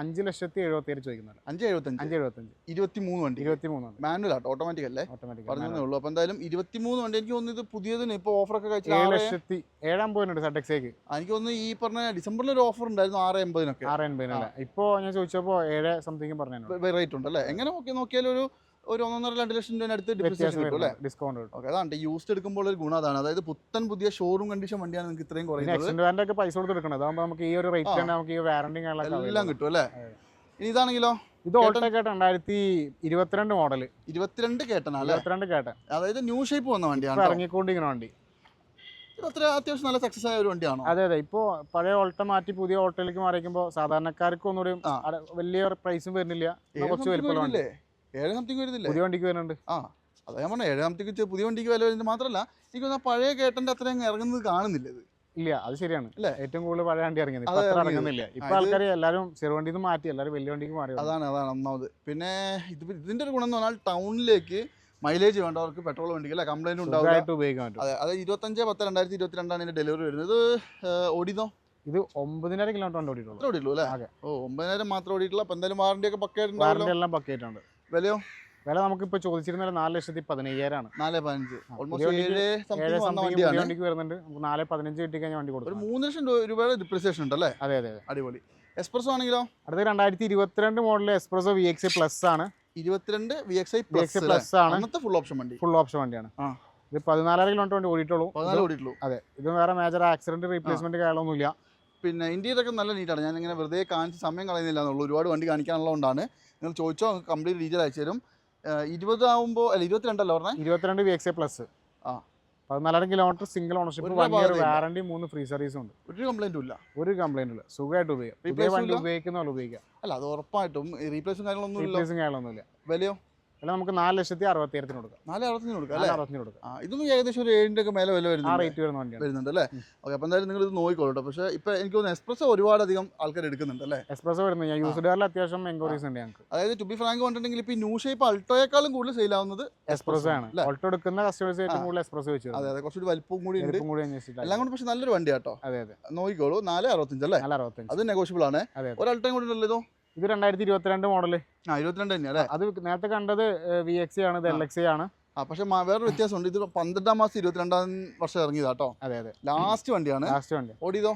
അഞ്ച് ലക്ഷത്തി എഴുപത്തി ഏഴ് ചോദിക്കുന്നത് അഞ്ച് എഴുപത്തഞ്ച് അഞ്ച് എഴുപത്തഞ്ച് ഇരുപത്തി മൂന്ന് വണ്ടി. ഇരുപത്തി മൂന്നുണ്ട് മാനുവൽ ആട്ടോ ഓട്ടോമാറ്റിക് അല്ലേ? ഓട്ടോമാറ്റിക് പറഞ്ഞതേ ഉള്ളൂ. അപ്പൊ എന്തായാലും ഇരുപത്തി മൂന്ന് വണ്ടി. എനിക്ക് തോന്നുന്നു ഇത് പുതിയതിന് ഇപ്പൊ ഓഫറൊക്കെ കഴിച്ചു ഏഴ് ലക്ഷത്തി ഏഴാം പോയിന്റ് സെഡക്സേക്ക് എനിക്ക് തോന്നുന്നു ഈ പറഞ്ഞ ഡിസംബറിൽ ഒരു ഓഫർ ഉണ്ടായിരുന്നു ആറ് എൺപതിനൊക്കെ. ആറ് എൺപതിനല്ല ഇപ്പോ ഞാൻ ചോദിച്ചപ്പോ ഏഴ് സംതിങ് പറഞ്ഞു റേറ്റ് ഉണ്ട് അല്ലേ എങ്ങനെ നോക്കി നോക്കിയാലും ഒരു ഒരു ഒന്നൊന്നര രണ്ട് ലക്ഷം രൂപ അടുത്ത് ഡിപ്രിസിയേഷൻ കിട്ടും അല്ലേ? ഡിസ്കൗണ്ട് കിട്ടും. ഓക്കെ അതാണ്. യൂസ്ഡ് എടുക്കുമ്പോൾ ഒരു ഗുണം അതാണ്. അതായത് പുത്തൻ പുതിയ ഷോറൂം കണ്ടീഷൻ വണ്ടിയാണ് നിങ്ങൾക്ക് ഇത്രയും കുറയുന്നത്. പൈസ കൊടുത്ത് എടുക്കണം. അതാകുമ്പോൾ നമുക്ക് ഈ ഒരു റേറ്റ്. തന്നെ നമുക്ക് ഈ വാറണ്ടി എല്ലാം കിട്ടും അല്ലേ? ഇനി ഇതാണെങ്കിലോ? ഇത് ഓൾട്ടൊക്കെ രണ്ടായിരത്തി ഇരുപത്തിരണ്ട് മോഡൽ ഇരുപത്തിരണ്ട് അല്ലേ? ഇരുപത്തിരണ്ട് കേട്ടൻ അതായത് ന്യൂ ഷേപ്പ് വന്ന വണ്ടിയാണ്. ഇറങ്ങിക്കൊണ്ടിരിക്കുന്ന വണ്ടി. അത്ര അത്യാവശ്യം നല്ല സക്സസ് ആയ ഒരു വണ്ടിയാണോ? അതെ അതെ. ഇപ്പോ പഴയ ഓൾട്ട മാറ്റി പുതിയ ഓൾട്ടയിലേക്ക് മാറിക്കുമ്പോൾ സാധാരണക്കാർക്ക് ഒന്നുകൂടി. വലിയ പ്രൈസും വരുന്നില്ല. കുറച്ച് വരുന്നില്ലേ? ഏഴ് സംതിങ് വരുന്നില്ലേ? പുതിയ വണ്ടിക്ക് വരുന്നുണ്ട്. ആ അതാ ഞാൻ പറഞ്ഞ ഏഴ് സംതിങ് പുതിയ വണ്ടിക്ക് വില വരുന്നത് മാത്രമല്ല എനിക്ക് തോന്നുന്ന ആ പഴയ കേട്ടന്റെ അത്രയും ഇറങ്ങുന്നത് കാണുന്നില്ല ഇത്. ഇല്ല അത് ശരിയാണ്. അല്ലേ? ഏറ്റവും കൂടുതൽ പഴയ വണ്ടി ഇറങ്ങിയത്. ഇപ്പൊ അതെ, അത്ര ഇറങ്ങിയത്. ഇറങ്ങുന്നില്ല. ഇപ്പൊ ആ, ഇത് ആൾക്കാർ എല്ലാവരും ചെറു വണ്ടിയിൽ നിന്ന് മാറ്റി എല്ലാവരും വലിയ വണ്ടിക്ക് മാറി വന്നു. അതാണ് അതാണ് ഒന്നാമത്. പിന്നെ ഇത് ഇതിന്റെ ഒരു ഗുണം എന്ന് പറഞ്ഞാൽ ടൗണിലേക്ക് മൈലേജ് വേണ്ടവർക്ക് പെട്രോൾ വണ്ടിക്ക് അല്ലേ കംപ്ലൈന്റ് ഉണ്ടാവില്ല സുഖമായിട്ട് ഉപയോഗിക്കാൻ പറ്റും. അതെ അതായത് ഇരുപത്തഞ്ച് പത്ത് രണ്ടായിരത്തി ഇരുപത്തി രണ്ടാണ് ഇതിന്റെ ഡെലിവറി വരുന്നത്. ഇത് ഓടിയതോ ഇത് ഒമ്പതിനായിരം കിലോമീറ്റർ വണ്ടി ഓടിയിട്ടുള്ളൂ. അത്ര ഓടിയിട്ടുള്ളൂ അല്ലേ? അതെ. ഓ ഒമ്പതിനായിരം മാത്രം ഓടിയിട്ടുള്ള. അപ്പൊ എന്തായാലും വാറണ്ടി ഒക്കെ പക്കായിട്ടുണ്ടാവല്ലോ. വാറണ്ടി എല്ലാം പക്കയായിട്ടുണ്ട് വിലയോ? വില നമുക്കിപ്പോ ചോദിച്ചിരുന്ന നാല് ലക്ഷത്തി പതിനയ്യായിരമാണ് നാല് പതിനഞ്ച്. വണ്ടിക്ക് വരുന്നുണ്ട്. നമുക്ക് നാല് പതിനഞ്ച് കിട്ടി കഴിഞ്ഞാൽ വണ്ടി ഒരു കൊടുക്കും. മൂന്ന് ലക്ഷം രൂപ- രൂപയുടെ ഡിപ്രിസിയേഷൻ ഉണ്ട് അല്ലേ? അതെ അതെ അടിപൊളി. എക്സ്പ്രസോ ആണെങ്കിലോ? അടുത്ത രണ്ടായിരത്തി ഇരുപത്തിരണ്ട് model S-Presso V X plus ആണ്. ഇരുപത്തിരണ്ട് V X I plus plus ആണ്. അന്നത്തെ ഫുൾ ഓപ്ഷൻ വണ്ടി. ഫുൾ ഓപ്ഷൻ വണ്ടിയാണ്. ഇത് പതിനാലായിരം കിലോമീറ്റർ വണ്ടി ഓടിയിട്ടുള്ളൂ. ഓടിയിട്ടുള്ളൂ. അതെ. ഇത് വേറെ മേജർ ആക്സിഡന്റ് റീപ്ലേസ്മെന്റ് കാര്യങ്ങളൊന്നുമില്ല. പിന്നെ ഇന്റീരിയറൊക്കെ നല്ല നീറ്റാണ്. ഞാൻ ഇങ്ങനെ വെറുതെ കാണിച്ച് സമയം കളയുന്നില്ല എന്നുള്ളൂ. ഒരുപാട് വണ്ടി കാണിക്കാനുള്ളതുകൊണ്ടാണ്. നിങ്ങൾ ചോദിച്ചോ കംപ്ലീറ്റ് ഡീറ്റെയിൽ അയച്ചു തരും. ഇരുപത് ആകുമ്പോൾ അല്ല ഇരുപത്തിരണ്ടല്ലോ പറഞ്ഞത് ഇരുപത്തിരണ്ട് വി എക്സ് എ പ്ലസ് ആ. പതിനാലായിരം kilometre single ownership one year warranty മൂന്ന് ഫ്രീ സർവീസും ഉണ്ട്. ഒരു കംപ്ലൈന്റും ഇല്ല. ഒരു കംപ്ലൈന്റ് ഇല്ല. സുഖമായിട്ട് ഉപയോഗിക്കാം. വണ്ടി ഉപയോഗിക്കുന്ന പോലെ ഉപയോഗിക്കാം. അല്ല അത് ഉറപ്പായിട്ടും. റീപ്ലേസും കാര്യങ്ങളൊന്നും ഇല്ല. റീപ്ലേസും കാര്യങ്ങളൊന്നുമില്ല വിലയോ? അല്ല നമുക്ക് നാല് ലക്ഷത്തി അറുപത്തിയായിരത്തിന് കൊടുക്കാം. നാല് അറുപത്തിന് കൊടുക്കാം അല്ലേ? അറുപത്തിന് കൊടുക്കാം. ഇതൊന്നും ഏകദേശം ഒരു ഏഴിന്റെ ഒക്കെ മേലെ വില ആ വരുന്നുണ്ട് റേറ്റ് വരുന്ന വണ്ടിയാണ്. വരുന്നുണ്ട് അല്ലേ? ഓക്കെ അപ്പോൾ എന്തായാലും നിങ്ങൾ ഇത് നോക്കിക്കോളൂ പക്ഷേ ഇപ്പോൾ എനിക്ക് തോന്നുന്നു എക്സ്പ്രസ് ഒരുപാടധികം ആൾക്കാർ എടുക്കുന്നുണ്ട് അല്ലേ? എക്സ്പ്രസ് വരുന്നത് ഞാൻ യൂസ് ഡാറിൽ അത്യാവശ്യം എൻക്വയറീസ് ഉണ്ട് ഞങ്ങൾക്ക്. അതായത് ടു ബി ഫ്രാങ്ക് പറഞ്ഞിട്ടുണ്ടെങ്കിൽ ഇപ്പോൾ ഈ ന്യൂ ഷേപ്പ് അൾട്ടോയേക്കാളും കൂടുതൽ സെയിൽ ആവുന്നത് എക്സ്പ്രസ് ആണ്? ഓൾട്ടോ എടുക്കുന്ന കസ്റ്റമേഴ്സ് ഏറ്റവും കൂടുതൽ എക്സ്പ്രസ് വെച്ചു അതെ അതെ. കുറച്ചൊരു വലിപ്പവും കൂടി ഉണ്ട്. കൂടി എല്ലാം കൊണ്ട് പക്ഷേ നല്ലൊരു വണ്ടി കേട്ടോ അതെ അതെ. നോക്കിക്കോളൂ. നാല് അറുപത്തഞ്ച് അല്ലേ? നാല് അറുപത്തഞ്ച് അത് നെഗോഷ്യബിൾ ആണ്. അതെ ഒരു അൾട്ടോയും കൂടി ഉണ്ടല്ലോ ഇതോ രണ്ടായിരത്തി ഇരുപത്തിരണ്ട് മോഡൽ ആ ഇരുപത്തിരണ്ട് അല്ലേ? അത് നേരത്തെ കണ്ടത് വി എക്സ് ആണ് ഇത് എൽ എക്സ് ആണ്. ആ പക്ഷേ വേറെ വ്യത്യാസമുണ്ട്. ഇത് പന്ത്രണ്ടാം മാസം ഇരുപത്തിരണ്ടാം വർഷം ഇറങ്ങിയതാട്ടോ അതെ അതെ. ലാസ്റ്റ് വണ്ടിയാണ്. ലാസ്റ്റ് വണ്ടി. ഓടിയതോ?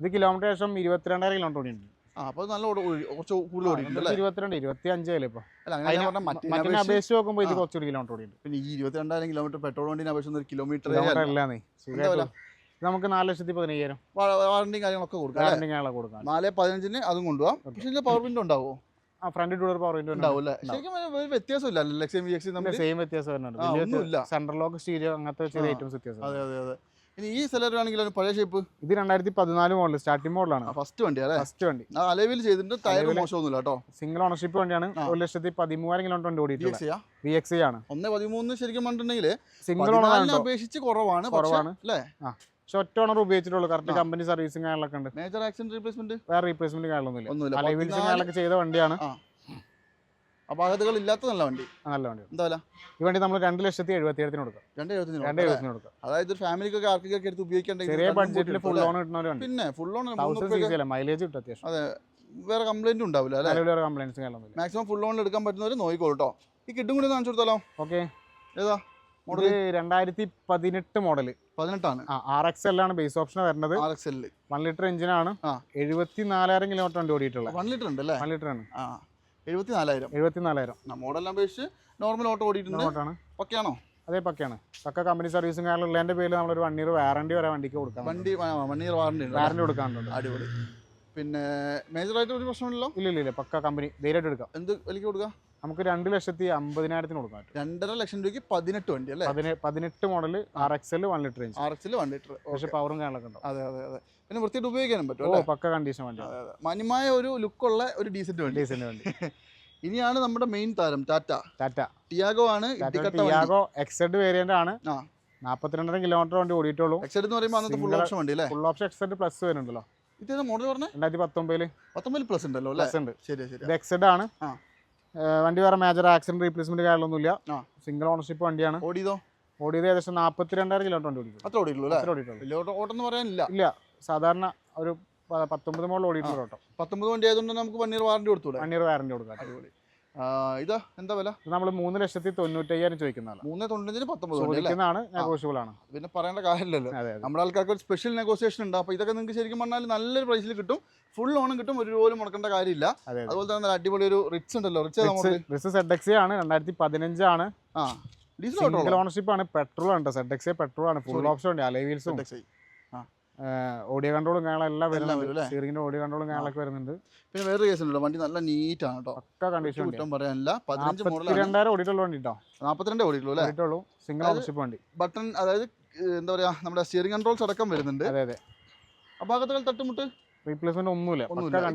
ഇത് കിലോമീറ്റർ ശേഷം ഇരുപത്തിരണ്ടായിരം കിലോമീറ്റർ ഓടിയുണ്ട് അപ്പോൾ നല്ല കുറച്ച് കൂടുതൽ ഓടിയിട്ടുണ്ട് അല്ലേ? ഇരുപത്തിരണ്ട് ഇരുപത്തി അഞ്ചായാലും ഇപ്പൊ? അല്ല അങ്ങനെ പറഞ്ഞാൽ മറ്റേ അപേക്ഷിച്ച് നോക്കുമ്പോൾ ഇത് ആ. കുറച്ചൊരു കിലോമീറ്റർ ഓടിയുണ്ട് പിന്നെ ഈ ഇരുപത്തിരണ്ടായിരം കിലോമീറ്റർ പെട്രോൾ വണ്ടിനെ അപേക്ഷിച്ച് ഒരു കിലോമീറ്റർ അല്ലാന്നേ നമുക്ക് നാല് ലക്ഷത്തി പതിനയ്യായിരം. വാറണ്ടിയും കാര്യങ്ങളൊക്കെ കൊടുക്കാം വാറണ്ടി കാര്യങ്ങളൊക്കെ കൊടുക്കാം. നാല് പതിനഞ്ചിന് അതും കൊണ്ടുപോകാം പക്ഷേ പവർ വിൻഡോ ഉണ്ടാവുമോ ആ ഫ്രണ്ട് ഡോർ പവർ വിൻഡോ ഉണ്ടാവും. ശരിക്കും വ്യത്യാസമില്ല ലക്ഷ്യം വി എക്സ് തമ്മിൽ സെയിം വ്യത്യാസം വരുന്നുണ്ട്. സെൻട്രൽ ലോക്ക് സ്റ്റീരിയോ അങ്ങനത്തെ ചെറിയ ഏറ്റവും ഐറ്റംസ് വ്യത്യാസം അതെ അതെ അതെ. ഇനി ഈ സെലർ ആണെങ്കിൽ പഴയ ഷേപ്പ് ഇത് രണ്ടായിരത്തി പതിനാല് മോഡൽ സ്റ്റാർട്ടിംഗ് മോഡലാണ് ഫസ്റ്റ് വണ്ടി അല്ലേ? ഫസ്റ്റ് വണ്ടി. അലവിൽ ചെയ്തിട്ട് ടയർ മോശമൊന്നുമില്ല കേട്ടോ? സിംഗിൾ ഓണർഷിപ്പ് വണ്ടിയാണ്. ഒരു ലക്ഷത്തി പതിമൂവായിരം കിലോമീറ്റർ വണ്ടി വി എക്സ് ആണ് ഒന്ന് പതിമൂന്ന് ശരിക്കും പറഞ്ഞിട്ടുണ്ടെങ്കിൽ സിംഗിൾ ഓണർ അപേക്ഷിച്ച് കുറവാണ് കുറവാണ്. അല്ലേ? പക്ഷെ ഒറ്റ ഓണർ ഉപയോഗിച്ചിട്ടുള്ളൂ. കറക്റ്റ് കമ്പനി സർവീസും കാര്യങ്ങളൊക്കെ ഉണ്ട്. മേജർ ആക്സിഡന്റ് റീപ്ലേസ്മെന്റ് വേറെ റീപ്ലേസ്മെന്റ് കാര്യങ്ങളൊന്നുമില്ല. അലവിൽസും കാര്യങ്ങളൊക്കെ ചെയ്ത വണ്ടിയാണ്. അപാകതകൾ ഇല്ലാത്ത നല്ല വണ്ടി. നല്ല വണ്ടി. എന്താ വില? ഈ വണ്ടി നമ്മൾ രണ്ട് ലക്ഷത്തി എഴുപത്തി ഏഴത്തിന് കൊടുക്കാം. രണ്ട് എഴുപത്തിന് രണ്ട് എഴുപത്തിന് കൊടുക്കാം. അതായത് ഫാമിലിക്കൊക്കെ ആർക്കൊക്കെ എടുത്ത് ഉപയോഗിക്കേണ്ടെങ്കിൽ ചെറിയ ബഡ്ജറ്റിൽ ഫുൾ ലോൺ കിട്ടുന്ന വണ്ടി. പിന്നെ ഫുൾ അല്ല മൈലേജ് കിട്ടും അത്യാവശ്യം. വേറെ കംപ്ലൈന്റ് ഉണ്ടാവില്ല അല്ലേ? വേറെ കംപ്ലൈൻസ് കാര്യങ്ങളൊന്നുമില്ല. മാക്സിമം ഫുൾ ലോൺ എടുക്കാൻ പറ്റുന്നവർ നോക്കിക്കോളൂ കേട്ടോ ഈ കിഡും കൂടി കാണിച്ചു കൊടുത്താലോ? ഓക്കെ ഏതാ? മോഡൽ മോഡൽ രണ്ടായിരത്തി പതിനെട്ട് മോഡൽ പതിനെട്ടാണ്. ആ ആർ എക്സ് എൽ ആണ് ബേസ് ഓപ്ഷൻ വരുന്നത്. R X L one litre engine ആണ്. എഴുപത്തി നാലായിരം കിലോമീറ്റർ വണ്ടി ഓടിയിട്ടുള്ളത്. വൺ ലിറ്റർ ഉണ്ട് അല്ലേ വൺ ലിറ്റർ ആണ്. ആ എഴുപത്തി നാലായിരം എഴുപത്തി നാലായിരം മോഡെല്ലാം അപേക്ഷിച്ച് നോർമൽ ഓട്ടോ ഓടിയിട്ടുണ്ട്. പക്കയാണോ? അതേ പക്കയാണ്. പക്ക കമ്പനി സർവീസും കാര്യങ്ങളും ഉള്ളതിന്റെ പേരിൽ നമ്മളൊരു വൺ ഇയർ വാറണ്ടി വരെ വണ്ടിക്ക് കൊടുക്കാം വണ്ടി വൺ ഇയർ വാറണ്ടി വാറണ്ടി കൊടുക്കാനുണ്ട് അടിപൊളി. പിന്നെ മേജറായിട്ട് ഒരു പ്രശ്നമില്ലല്ലോ? ഇല്ല ഇല്ല ഇല്ല പക്ക കമ്പനി ധൈര്യമായിട്ട് എടുക്കാം. എന്ത് വിലക്ക് കൊടുക്കുക? നമുക്ക് രണ്ട് ലക്ഷത്തി അമ്പതിനായിരത്തിന് കൊടുക്കാൻ രണ്ടര ലക്ഷം രൂപയ്ക്ക് പതിനെട്ട് വണ്ടി അല്ലേ? പതിനെ പതിനെട്ട് model R X L one litre R R L one litre പക്ഷെ പവറും കാര്യങ്ങളൊക്കെ ഉണ്ടാവും. അതെ അതെ അതെ. പിന്നെ വൃത്തിയായിട്ട് ഉപയോഗിക്കാനും പറ്റും ഓ പക്ക കണ്ടീഷൻ വണ്ടി. അതെ അതെ. മാന്യമായ ഒരു ലുക്കുള്ള ഒരു ഡീസന്റ് വണ്ടി. ഡീസന്റ് വണ്ടി. ഇനിയാണ് നമ്മുടെ മെയിൻ താരം ടാറ്റ. ടാറ്റ. ടിയാഗോ ആണ് ടിയാഗോ എക്സെഡ് വേരിയന്റ് ആണ്. ആ. നാൽപ്പത്തിരണ്ടര കിലോമീറ്റർ വണ്ടി ഓടിയിട്ടുള്ളൂ. എക്സെഡ് എന്ന് പറയുമ്പോൾ അന്നത്തെ ഫുൾ ഓപ്ഷൻ വണ്ടി അല്ലേ? ഫുൾ ഓപ്ഷൻ എക്സെഡ് പ്ലസ് വരുന്നുണ്ടല്ലോ. ഇത് മോഡൽ പറഞ്ഞേ? രണ്ടായിരത്തി പത്തൊമ്പതിൽ. പത്തൊമ്പതിൽ പ്ലസ് ഉണ്ടല്ലോ പ്ലസ് ഉണ്ട്. ശരി ശരി ഇത് എക്സെഡ് ആണ്. വണ്ടി വേറെ മേജർ ആക്സിഡന്റ് റീപ്ലേസ്മെന്റ് കാര്യങ്ങളൊന്നുമില്ല. ഇല്ല സിംഗിൾ ഓണർഷിപ്പ് വണ്ടിയാണ്. ഓടിയതോ? ഓടിയത് ഏകദേശം നാൽപ്പത്തി രണ്ടായിരം കിലോമീറ്റർ വണ്ടി ഓടിക്കും അത്ര ഓടിയിട്ടുള്ളൂ ഓട്ടം എന്ന് പറയാനില്ല. ഇല്ല സാധാരണ ഒരു പത്തൊമ്പത് മോളിൽ ഓടിയിട്ടുണ്ട് ഓട്ടം. പത്തൊമ്പത് വണ്ടി ആയതുകൊണ്ട് നമുക്ക് വൺ ഇയർ വാറണ്ടി കൊടുത്തു വൺ ഇയർ വാറന്റി കൊടുക്കാം. അടിപൊളി. ഇതാ എന്താ വില? നമ്മൾ മൂന്ന് ലക്ഷത്തി തൊണ്ണൂറ്റയ്യായിരം ചോദിക്കുന്നതാണ് മൂന്ന് തൊണ്ണൂറ്റഞ്ചിന് പത്തൊമ്പത് ചോദിക്കുന്നതാണ് നെഗോഷ്യബിൾ ആണ്. പിന്നെ പറയേണ്ട കാര്യമില്ലല്ലോ. നമ്മുടെ ആൾക്കാർക്ക് ഒരു സ്പെഷ്യൽ നെഗോസിയേഷൻ ഉണ്ട്. അപ്പോൾ ഇതൊക്കെ നിങ്ങൾക്ക് ശരിക്കും പറഞ്ഞാൽ നല്ലൊരു പ്രൈസിൽ കിട്ടും. ഫുൾ ഓണം കിട്ടും. ഒരു രൂപ മുടക്കേണ്ട കാര്യമില്ല. അതുപോലെ തന്നെ അടിപൊളി ഒരു റിച്ച് ഉണ്ടല്ലോ. റിച്ച് റിച്ച് സെഡ് എക്സ് ആണ്. രണ്ടായിരത്തി പതിനഞ്ചാണ് ആ. ഡീസൽ ഓണർഷിപ്പ് ആണ്. പെട്രോൾ ഉണ്ട് സെഡ് എക്സ് പെട്രോൾ ആണ്. ഫുൾ ഓപ്ഷൻ ഉണ്ട്. അലൈ വീൽസും ഓഡിയോ കൺട്രോളും കാണാനെല്ലാം എല്ലാം വരുന്നുണ്ട്. വരും സ്റ്റിയറിംഗിന്റെ ഓഡിയോ കൺട്രോളും കാണാനൊക്കെ വരുന്നുണ്ട്. പിന്നെ വേറൊരു കേസ് ഉണ്ടല്ലോ വണ്ടി നല്ല നീറ്റ് ആണ് കേട്ടോ. പക്ക കണ്ടീഷൻ കുറ്റം പറയാനില്ല. പതിനഞ്ച് മോഡലാണ്. നാൽപ്പത്തിരണ്ടായിരം ഓടിയിട്ടുള്ള വണ്ടി കേട്ടോ നാൽപ്പത്തിരണ്ടേ അല്ലേ? ഓടിയിട്ടുള്ളൂ. സിംഗിൾ ഓണർഷിപ്പ് വണ്ടി. ബട്ടൺ അതായത് എന്താ പറയാ നമ്മുടെ സ്റ്റിയറിംഗ് കൺട്രോൾസ് അടക്കം വരുന്നുണ്ട്. അതെ അതെ. ആ ഭാഗത്തുകൾ തട്ടുമുട്ട്? റീപ്ലേസ്മെന്റ് ഒന്നുമില്ല.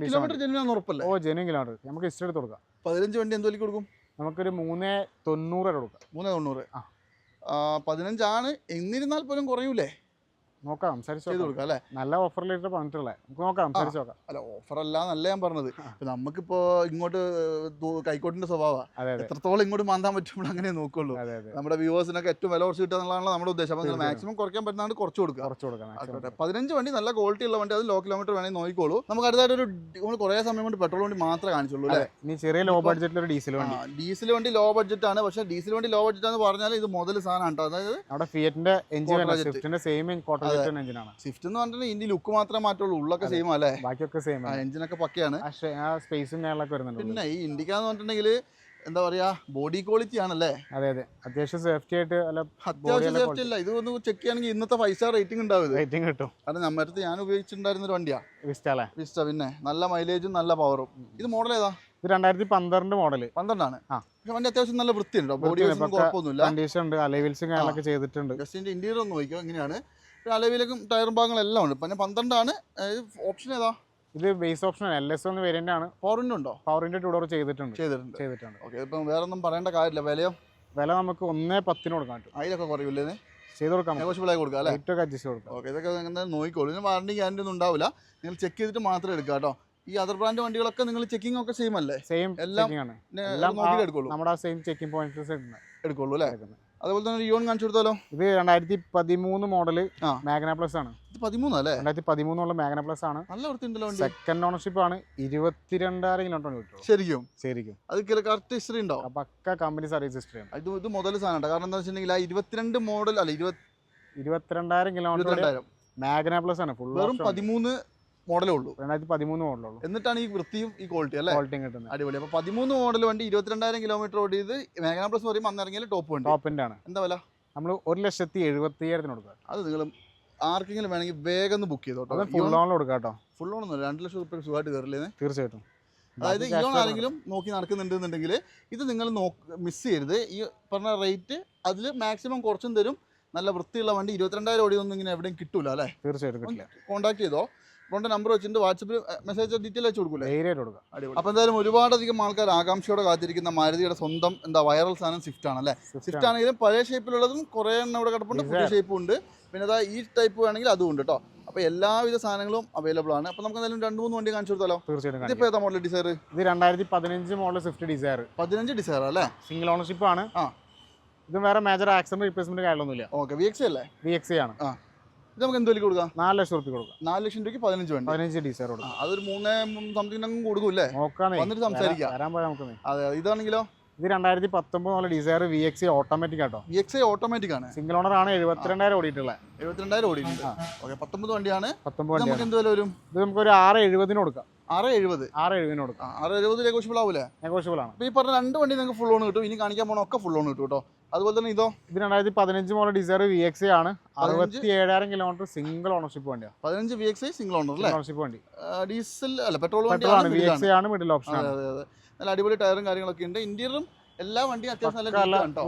കിലോമീറ്റർ ജെന്യൂൻ ഉറപ്പല്ലേ? ഓ ജെനുവൻ കിലോമീറ്റർ നമുക്ക് ഹിസ്റ്ററി എടുത്ത് കൊടുക്കാം. പതിനഞ്ച് വണ്ടി എന്ത് വിലക്ക് കൊടുക്കും? നമുക്കൊരു മൂന്ന് തൊണ്ണൂറ് കൊടുക്കാം. മൂന്ന് തൊണ്ണൂറ്. ആ, പതിനഞ്ചാണ്. എന്നിരുന്നാൽ പോലും കുറയൂലേ? നോക്കാം സംസാരിച്ച് കൊടുക്കാം അല്ലേ? നല്ല ഓഫറിലിട്ട് പറഞ്ഞിട്ടുള്ളത് നമുക്ക് നോക്കാം സംസാരിച്ച് നോക്കാം അല്ല ഓഫർ അല്ല എന്നല്ല ഞാൻ പറഞ്ഞത്? നമുക്കിപ്പോ ഇങ്ങോട്ട് കൈക്കോട്ടിന്റെ സ്വഭാവമാണ് എത്രത്തോളം ഇങ്ങോട്ട് മാന്താൻ പറ്റുമ്പോൾ അങ്ങനെ നോക്കുള്ളൂ. നമ്മുടെ വ്യൂവേഴ്സിനൊക്കെ ഏറ്റവും വില കുറച്ച് കിട്ടുക എന്നുള്ളതാണ് നമ്മുടെ ഉദ്ദേശം. അപ്പോൾ. മാക്സിമം കുറയ്ക്കാൻ പറ്റുന്നതാണ് കുറച്ച് കൊടുക്കുക. കുറച്ച് കൊടുക്കാം. പതിനഞ്ച് വണ്ടി നല്ല ക്വാളിറ്റി ഉള്ള വണ്ടി അത് ലോ കിലോമീറ്റർ വേണമെങ്കിൽ നോക്കിക്കോളൂ. നമുക്ക് അടുത്തായിട്ട് ഒരു നമ്മൾ കുറേ സമയം കൊണ്ട് പെട്രോൾ വണ്ടി മാത്രമേ കാണിച്ചുള്ളൂ അല്ലേ? നീ ഇനി ചെറിയ ലോ ബഡ്ജറ്റിൽ ഒരു ഡീസൽ വണ്ടി. ഡീസൽ വണ്ടി ലോ ബഡ്ജറ്റ് ആണ്. പക്ഷേ ഡീസൽ വണ്ടി ലോ ബഡ്ജറ്റ് എന്ന് പറഞ്ഞാൽ ഇത് മുതൽ സാധനമാണ് കേട്ടോ അതായത് നമ്മുടെ ഫിയറ്റിന്റെ എഞ്ചിൻ. സ്വിഫ്റ്റിന്റെ സെയിം ജെറ്റ് എഞ്ചിനാണ്. സ്വിഫ്റ്റ് എന്ന് പറഞ്ഞിട്ടുണ്ടെങ്കിൽ ഇതിന്റെ ലുക്ക് മാത്രമേ മാറ്റുള്ളൂ. ഉള്ളൊക്കെ സെയിം അല്ലേ? ബാക്കിയൊക്കെ സെയിം എഞ്ചിനൊക്കെ പക്കയാണ്. സ്പേസും കാര്യങ്ങളൊക്കെ വരുന്നുണ്ട് പിന്നെ ഈ ഇൻഡിക്ക എന്ന് പറഞ്ഞിട്ടുണ്ടെങ്കിൽ എന്താ പറയാ ബോഡി ക്വാളിറ്റി ആണല്ലേ? അതെ അതെ. അത്യാവശ്യം സേഫ്റ്റി ആയിട്ട് അല്ല അത്യാവശ്യം സേഫ്റ്റി അല്ല ഇത് ഒന്ന് ചെക്ക് ചെയ്യണമെങ്കിൽ ഇന്നത്തെ ഫൈവ് സ്റ്റാർ റേറ്റിംഗ് ഉണ്ടാവും റേറ്റിംഗ് കിട്ടും. കാരണം നമ്മുടെ അടുത്ത് ഞാൻ ഉപയോഗിച്ചിട്ടുണ്ടായിരുന്ന ഒരു വണ്ടിയാ. വിസ്റ്റല്ലേ വിസ്റ്റ പിന്നെ. നല്ല മൈലേജും നല്ല പവറും ഇത് മോഡൽ ഏതാ? ഇത് രണ്ടായിരത്തി പന്ത്രണ്ട് മോഡൽ പന്ത്രണ്ടാണ് പക്ഷെ വണ്ടി അത്യാവശ്യം നല്ല വൃത്തിയുണ്ടോ. ബോഡി കുഴപ്പമൊന്നുമില്ല. കണ്ടീഷൻ ഉണ്ട്. അലൈവിൽസും കാര്യങ്ങളൊക്കെ ചെയ്തിട്ടുണ്ട്. ജസ്റ്റ് ഇന്റീരിയർ ഒന്ന് നോക്കിയോ എങ്ങനെയാണ്? അലവിലേക്കും ടയറും ഭാഗങ്ങളെല്ലാം ഉണ്ട്. പിന്നെ പന്ത്രണ്ടാണ് ഓപ്ഷൻ ഏതാ? ഇത് ബേസ് ഓപ്ഷൻ എൽ എസ് ഒന്ന് വേരിയന്റ് ആണ്. ഫോറിന്റെ ഉണ്ടോ? പവറിന്റെ ടൂ ഡോർ ചെയ്തിട്ടുണ്ട്. ചെയ്തിട്ടുണ്ട്. ചെയ്തിട്ടുണ്ട്. ഓക്കെ ഇപ്പം വേറെ ഒന്നും പറയേണ്ട കാര്യമില്ല. വിലയോ? വില നമുക്ക് ഒന്നേ പത്തിന് കൊടുക്കാൻ പറ്റും അതിലൊക്കെ കുറയില്ലേ ചെയ്ത് കൊടുക്കാം. നെഗോഷ്യബിളായി കൊടുക്കാം അല്ലേ? ഏറ്റവും അഡ്ജസ്റ്റ് കൊടുക്കാം. ഓക്കെ ഇതൊക്കെ നിങ്ങൾ നോക്കിക്കോളൂ. ഇതിന് വാറണ്ടി ഗ്യാരണ്ടി ഒന്നും ഉണ്ടാവില്ല. നിങ്ങൾ ചെക്ക് ചെയ്തിട്ട് മാത്രം എടുക്കുക കേട്ടോ. ഈ അതർ ബ്രാൻഡ് വണ്ടികളൊക്കെ നിങ്ങൾ ചെക്കിംഗ് ഒക്കെ സെയിം അല്ലേ? സെയിം എല്ലാം നോക്കി എടുക്കുള്ളൂ. നമ്മുടെ ആ സെയിം ചെക്കിംഗ് പോയിന്റ്സ് എടുക്കുള്ളൂ അല്ലേ? അതുപോലെ തന്നെ ഒരു യോൺ കാണിച്ചു കൊടുത്താലോ ഇത് രണ്ടായിരത്തി പതിമൂന്ന് മോഡൽ മാഗ്ന പ്ലസ് ആണ് പതിമൂന്നല്ലേ രണ്ടായിരത്തി പതിമൂന്നുള്ള മാഗ്ന പ്ലസ് ആണ് നല്ല വൃത്തിയുണ്ടല്ലോ സെക്കൻഡ് ഓണർഷിപ്പ് ആണ്. ഇരുപത്തിരണ്ടായിരം കിലോമീറ്റർ കിട്ടും ശരിക്കും? ശരിക്കും. അത് കറക്റ്റ് ഹിസ്റ്ററി ഉണ്ടോ? പക്ക കമ്പനി സർവീസ് ഹിസ്റ്ററി ആണ്. ഇത് ഇത് മുതൽ സാധനം കാരണം എന്താ വെച്ചിട്ടുണ്ടെങ്കിൽ ആ ഇരുപത്തിരണ്ട് മോഡൽ അല്ല ഇരുപത്തി ഇരുപത്തിരണ്ടായിരം കിലോമീറ്റർ മാഗ്ന പ്ലസ് ആണ് ഫുൾ വെറും പതിമൂന്ന് മോഡലേ ഉള്ളൂ. രണ്ടായിരത്തി പതിമൂന്ന് മോഡലുള്ളൂ എന്നിട്ടാണ് ഈ വൃത്തിയും ഈ ക്വാളിറ്റി അല്ലേ? ക്വാളിറ്റി കിട്ടുന്നത്. അടിപൊളി. അപ്പോൾ പതിമൂന്ന് മോഡൽ വണ്ടി ഇരുപത്തിരണ്ടായിരം കിലോമീറ്റർ ഓടി ഇത് മേഘന പ്ലസ് പറയുമ്പോൾ അന്ന് ഇറങ്ങിയാൽ ടോപ്പ് വണ്ടി. ടോപ്പിന്റെ ആണ്. എന്താ വില? നമ്മൾ ഒരു ലക്ഷത്തി എഴുപത്തി അയ്യായിരത്തിന് കൊടുക്കാം അത് നിങ്ങൾ ആർക്കെങ്കിലും വേണമെങ്കിൽ വേഗം ഒന്ന് ബുക്ക് ചെയ്തോ ചെയ്തോട്ടോ ഫുൾ ഓണിൽ കൊടുക്കാം കേട്ടോ. ഫുൾ ഓണൊന്നും രണ്ട് ലക്ഷം റുപ്യ സുഖമായിട്ട് കയറില്ലേ തീർച്ചയായിട്ടും. അതായത് ലോൺ ആരെങ്കിലും നോക്കി നടക്കുന്നുണ്ടെന്നുണ്ടെങ്കിൽ ഇത് നിങ്ങൾ നോക്ക് മിസ് ചെയ്യരുത്. ഈ പറഞ്ഞ റേറ്റ് അതിൽ മാക്സിമം കുറച്ചും തരും. നല്ല വൃത്തിയുള്ള വണ്ടി ഇരുപത്തിരണ്ടായിരം ഓടിയൊന്നും ഇങ്ങനെ എവിടെയും കിട്ടൂല അല്ലേ? തീർച്ചയായിട്ടും കോൺടാക്ട് ചെയ്തോ. ഫോണിന്റെ നമ്പർ വെച്ചിട്ട് വാട്സപ്പിൽ മെസ്സേജ് ഡീറ്റെയിൽ അയച്ചു കൊടുക്കൂലേ? ധൈര്യമായിട്ട് കൊടുക്കാം. അടിപൊളി. അപ്പോൾ എന്തായാലും ഒരുപാടധികം ആൾക്കാർ ആകാംക്ഷയോടെ കാത്തിരിക്കുന്ന മാരുതിയുടെ സ്വന്തം എന്താ വൈറൽ സാധനം സ്വിഫ്റ്റ് ആണ്. അല്ലേ സ്വിഫ്റ്റ് ആണെങ്കിലും പഴയ ഷേപ്പിലുള്ളതും കുറേ എണ്ണം ഇവിടെ കിടപ്പുണ്ട് പുതിയ. ഷേപ്പും ഉണ്ട്. പിന്നെ അതാ ഈ ടൈപ്പ് വേണമെങ്കിൽ അതും ഉണ്ട് കേട്ടോ അപ്പോൾ എല്ലാവിധ സാധനങ്ങളും അവൈലബിൾ ആണ്. അപ്പോൾ നമുക്ക് എന്തായാലും രണ്ട് മൂന്ന് വണ്ടി കാണിച്ചു കൊടുത്താലോ? തീർച്ചയായിട്ടും. ഇതിപ്പോൾ ഏതാ മോഡൽ ഡിസൈർ ഇത് രണ്ടായിരത്തി പതിനഞ്ച് മോഡൽ സ്വിഫ്റ്റ് ഡിസൈർ പതിനഞ്ച് ഡിസൈർ അല്ലേ? സിംഗിൾ ഓണർഷിപ്പ് ആണ്. ആ. ഇതും വേറെ മേജർ ആക്സിഡന്റ് റീപ്ലേസ്മെന്റ് കാര്യമൊന്നുമില്ല ഓക്കെ വി എക്സ് അല്ലേ? വി എക്സ് ആണ്. ഇത് നമുക്ക് എന്ത് വിലക്ക് കൊടുക്കാം? നാല് ലക്ഷം റുപ്യ കൊടുക്കാം. നാല് ലക്ഷം രൂപയ്ക്ക് പതിനഞ്ച് വണ്ടി. പതിനഞ്ച് ഡിസയർ ആ, കൊടുക്കാം അതൊരു മൂന്ന് സംതിങ് കൊടുക്കൂല്ലേ? വന്നിട്ട് സംസാരിക്കാം. വരാൻ പോയാൽ നമുക്ക് അതെ ഇതാണെങ്കിലോ? ഇത് രണ്ടായിരത്തി പത്തൊമ്പത് model Dzire V X automatic auto. V X automatic ആണ്. സിംഗിൾ ഓണർ ആണ് എഴുപത്തിരണ്ടായിരം ഓടിയിട്ടുള്ളത്. എഴുപത്തിരണ്ടായിരം ഓടിയിട്ടുണ്ട്. ഓക്കെ പത്തൊമ്പത് വണ്ടിയാണ്. പത്തൊമ്പത് നമുക്ക് എന്ത് വില വരും? ഇത് നമുക്ക് ഒരു ആറ് എഴുപതിന് കൊടുക്കാം. ആറ് എഴുപത്. ആറ് എഴുപതിന് കൊടുക്കാം. ആറ് എഴുപത് നെഗോഷ്യബിൾ ആവൂലേ? നെഗോഷ്യബിൾ ആണ്. ഈ പറഞ്ഞ രണ്ട് വണ്ടി നിങ്ങൾക്ക് ഫുൾ ഓൺ കിട്ടും. ഇനി കാണിക്കാൻ പോകണം ഒക്കെ ഫുൾ ഓൺ കിട്ടും കേട്ടോ. അതുപോലെ തന്നെ ഇതോ ഇത് രണ്ടായിരത്തി പതിനഞ്ച് മോഡൽ ഡിസയർ വി എക്സ് ആണ്? അറുപത്തി ഏഴായിരം കിലോമീറ്റർ സിംഗിൾ ഓണർഷിപ്പ് വണ്ടിയാണ് പതിനഞ്ച് വി എക്സ് സിംഗിൾ ഓണർ അല്ലേ? ഓണർഷിപ്പ് വണ്ടി. ഡീസൽ അല്ല പെട്രോൾ വണ്ടിയാണ് വി എക്സ് ആണ് മിഡിൽ ഓപ്ഷൻ അതെ അതെ അതെ. നല്ല അടിപൊളി ടയറും കാര്യങ്ങളൊക്കെ ഉണ്ട്. ഇന്റീരിയറും എല്ലാ വണ്ടിയും അത്യാവശ്യം നല്ല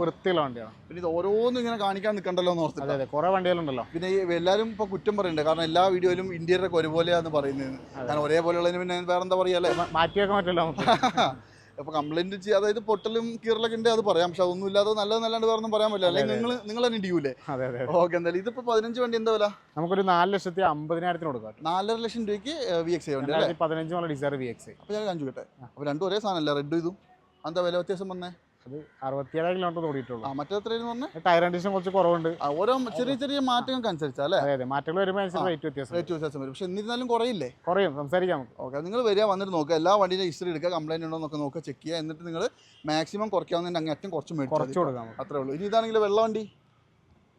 വൃത്തിയുള്ള വണ്ടിയാണ്. പിന്നെ ഇത് ഓരോന്നും ഇങ്ങനെ കാണിക്കാൻ നിൽക്കണ്ടല്ലോ എന്ന് ഓർത്തു ഓർത്തിട്ട്. അതെ കുറെ വണ്ടികളുണ്ടല്ലോ. പിന്നെ ഈ എല്ലാവരും ഇപ്പൊ കുറ്റം പറയുന്നുണ്ട്. കാരണം എല്ലാ വീഡിയോയിലും ഇന്റീരിയർ ഒക്കെ ഒരുപോലെയാന്ന് പറയുന്നത്. കാരണം ഒരേപോലെയുള്ളതിന് പിന്നെ വേറെന്താ പറയാ മ- മാറ്റിയൊക്കെ പറ്റില്ല അപ്പൊ കംപ്ലൈന്റ് ചെയ്യ അതായത് പൊട്ടലും കീറലൊക്കെ ഉണ്ട് അത് പറയാം. പക്ഷെ അതൊന്നും ഇല്ലാതെ നല്ലത് നല്ലാണ്ട് വേറെ ഒന്നും പറയാൻ പറ്റില്ല. അല്ലെങ്കിൽ നിങ്ങൾ നിങ്ങൾ തന്നെ ഇടിയൂലേ അതെ അതെ ഓക്കെ എന്തായാലും ഇതിപ്പോ പതിനഞ്ച് വണ്ടി എന്താ വില? നമുക്കൊരു നാല് ലക്ഷത്തി അമ്പതിനായിരത്തിന് കൊടുക്കാം നാലര ലക്ഷം രൂപയ്ക്ക് വി എക്സ് ഐ ഉണ്ട് അല്ലേ? പതിനഞ്ച് ഡിസൈർ വി എക്സ് അപ്പൊ ഞാൻ കാണിച്ചു കിട്ടെ അപ്പൊ രണ്ടും ഒരേ സാധനം സാധനമല്ല റെഡ് ഇതും? എന്താ വില വ്യത്യാസം വന്നേ? അത് അറുപത്തിയേഴ് കിലോമീറ്റർ ഓടിയിട്ടുള്ളൂ. മറ്റേ എത്രയെന്ന് പറഞ്ഞേ? ടയർ കണ്ടീഷൻ കുറച്ച് കുറവുണ്ട്. ഓരോ ചെറിയ ചെറിയ മാറ്റങ്ങൾക്ക് അനുസരിച്ചാ അല്ലേ? അതെ മാറ്റങ്ങൾ വരുമ്പോൾ അനുസരിച്ച് റേറ്റ് വ്യത്യാസം റേറ്റ് വ്യത്യാസം വരും. പക്ഷെ എന്നിരുന്നാലും കുറയില്ലേ? കുറയും. സംസാരിക്കാം ഓക്കെ നിങ്ങൾ വരിക വന്നിട്ട് നോക്കുക. എല്ലാ വണ്ടിയുടെ ഹിസ്റ്ററി എടുക്കുക കംപ്ലൈന്റ് ഉണ്ടോ എന്നൊക്കെ നോക്കുക ചെക്ക് ചെയ്യുക. എന്നിട്ട് നിങ്ങൾ മാക്സിമം കുറയ്ക്കാവുന്നതിന്റെ അങ്ങ് അറ്റം കുറച്ച് മേടിച്ചു കുറച്ച് കൊടുക്കാം അത്രേ ഉള്ളൂ. ഇനി ഇതാണെങ്കിൽ വെള്ള വണ്ടി?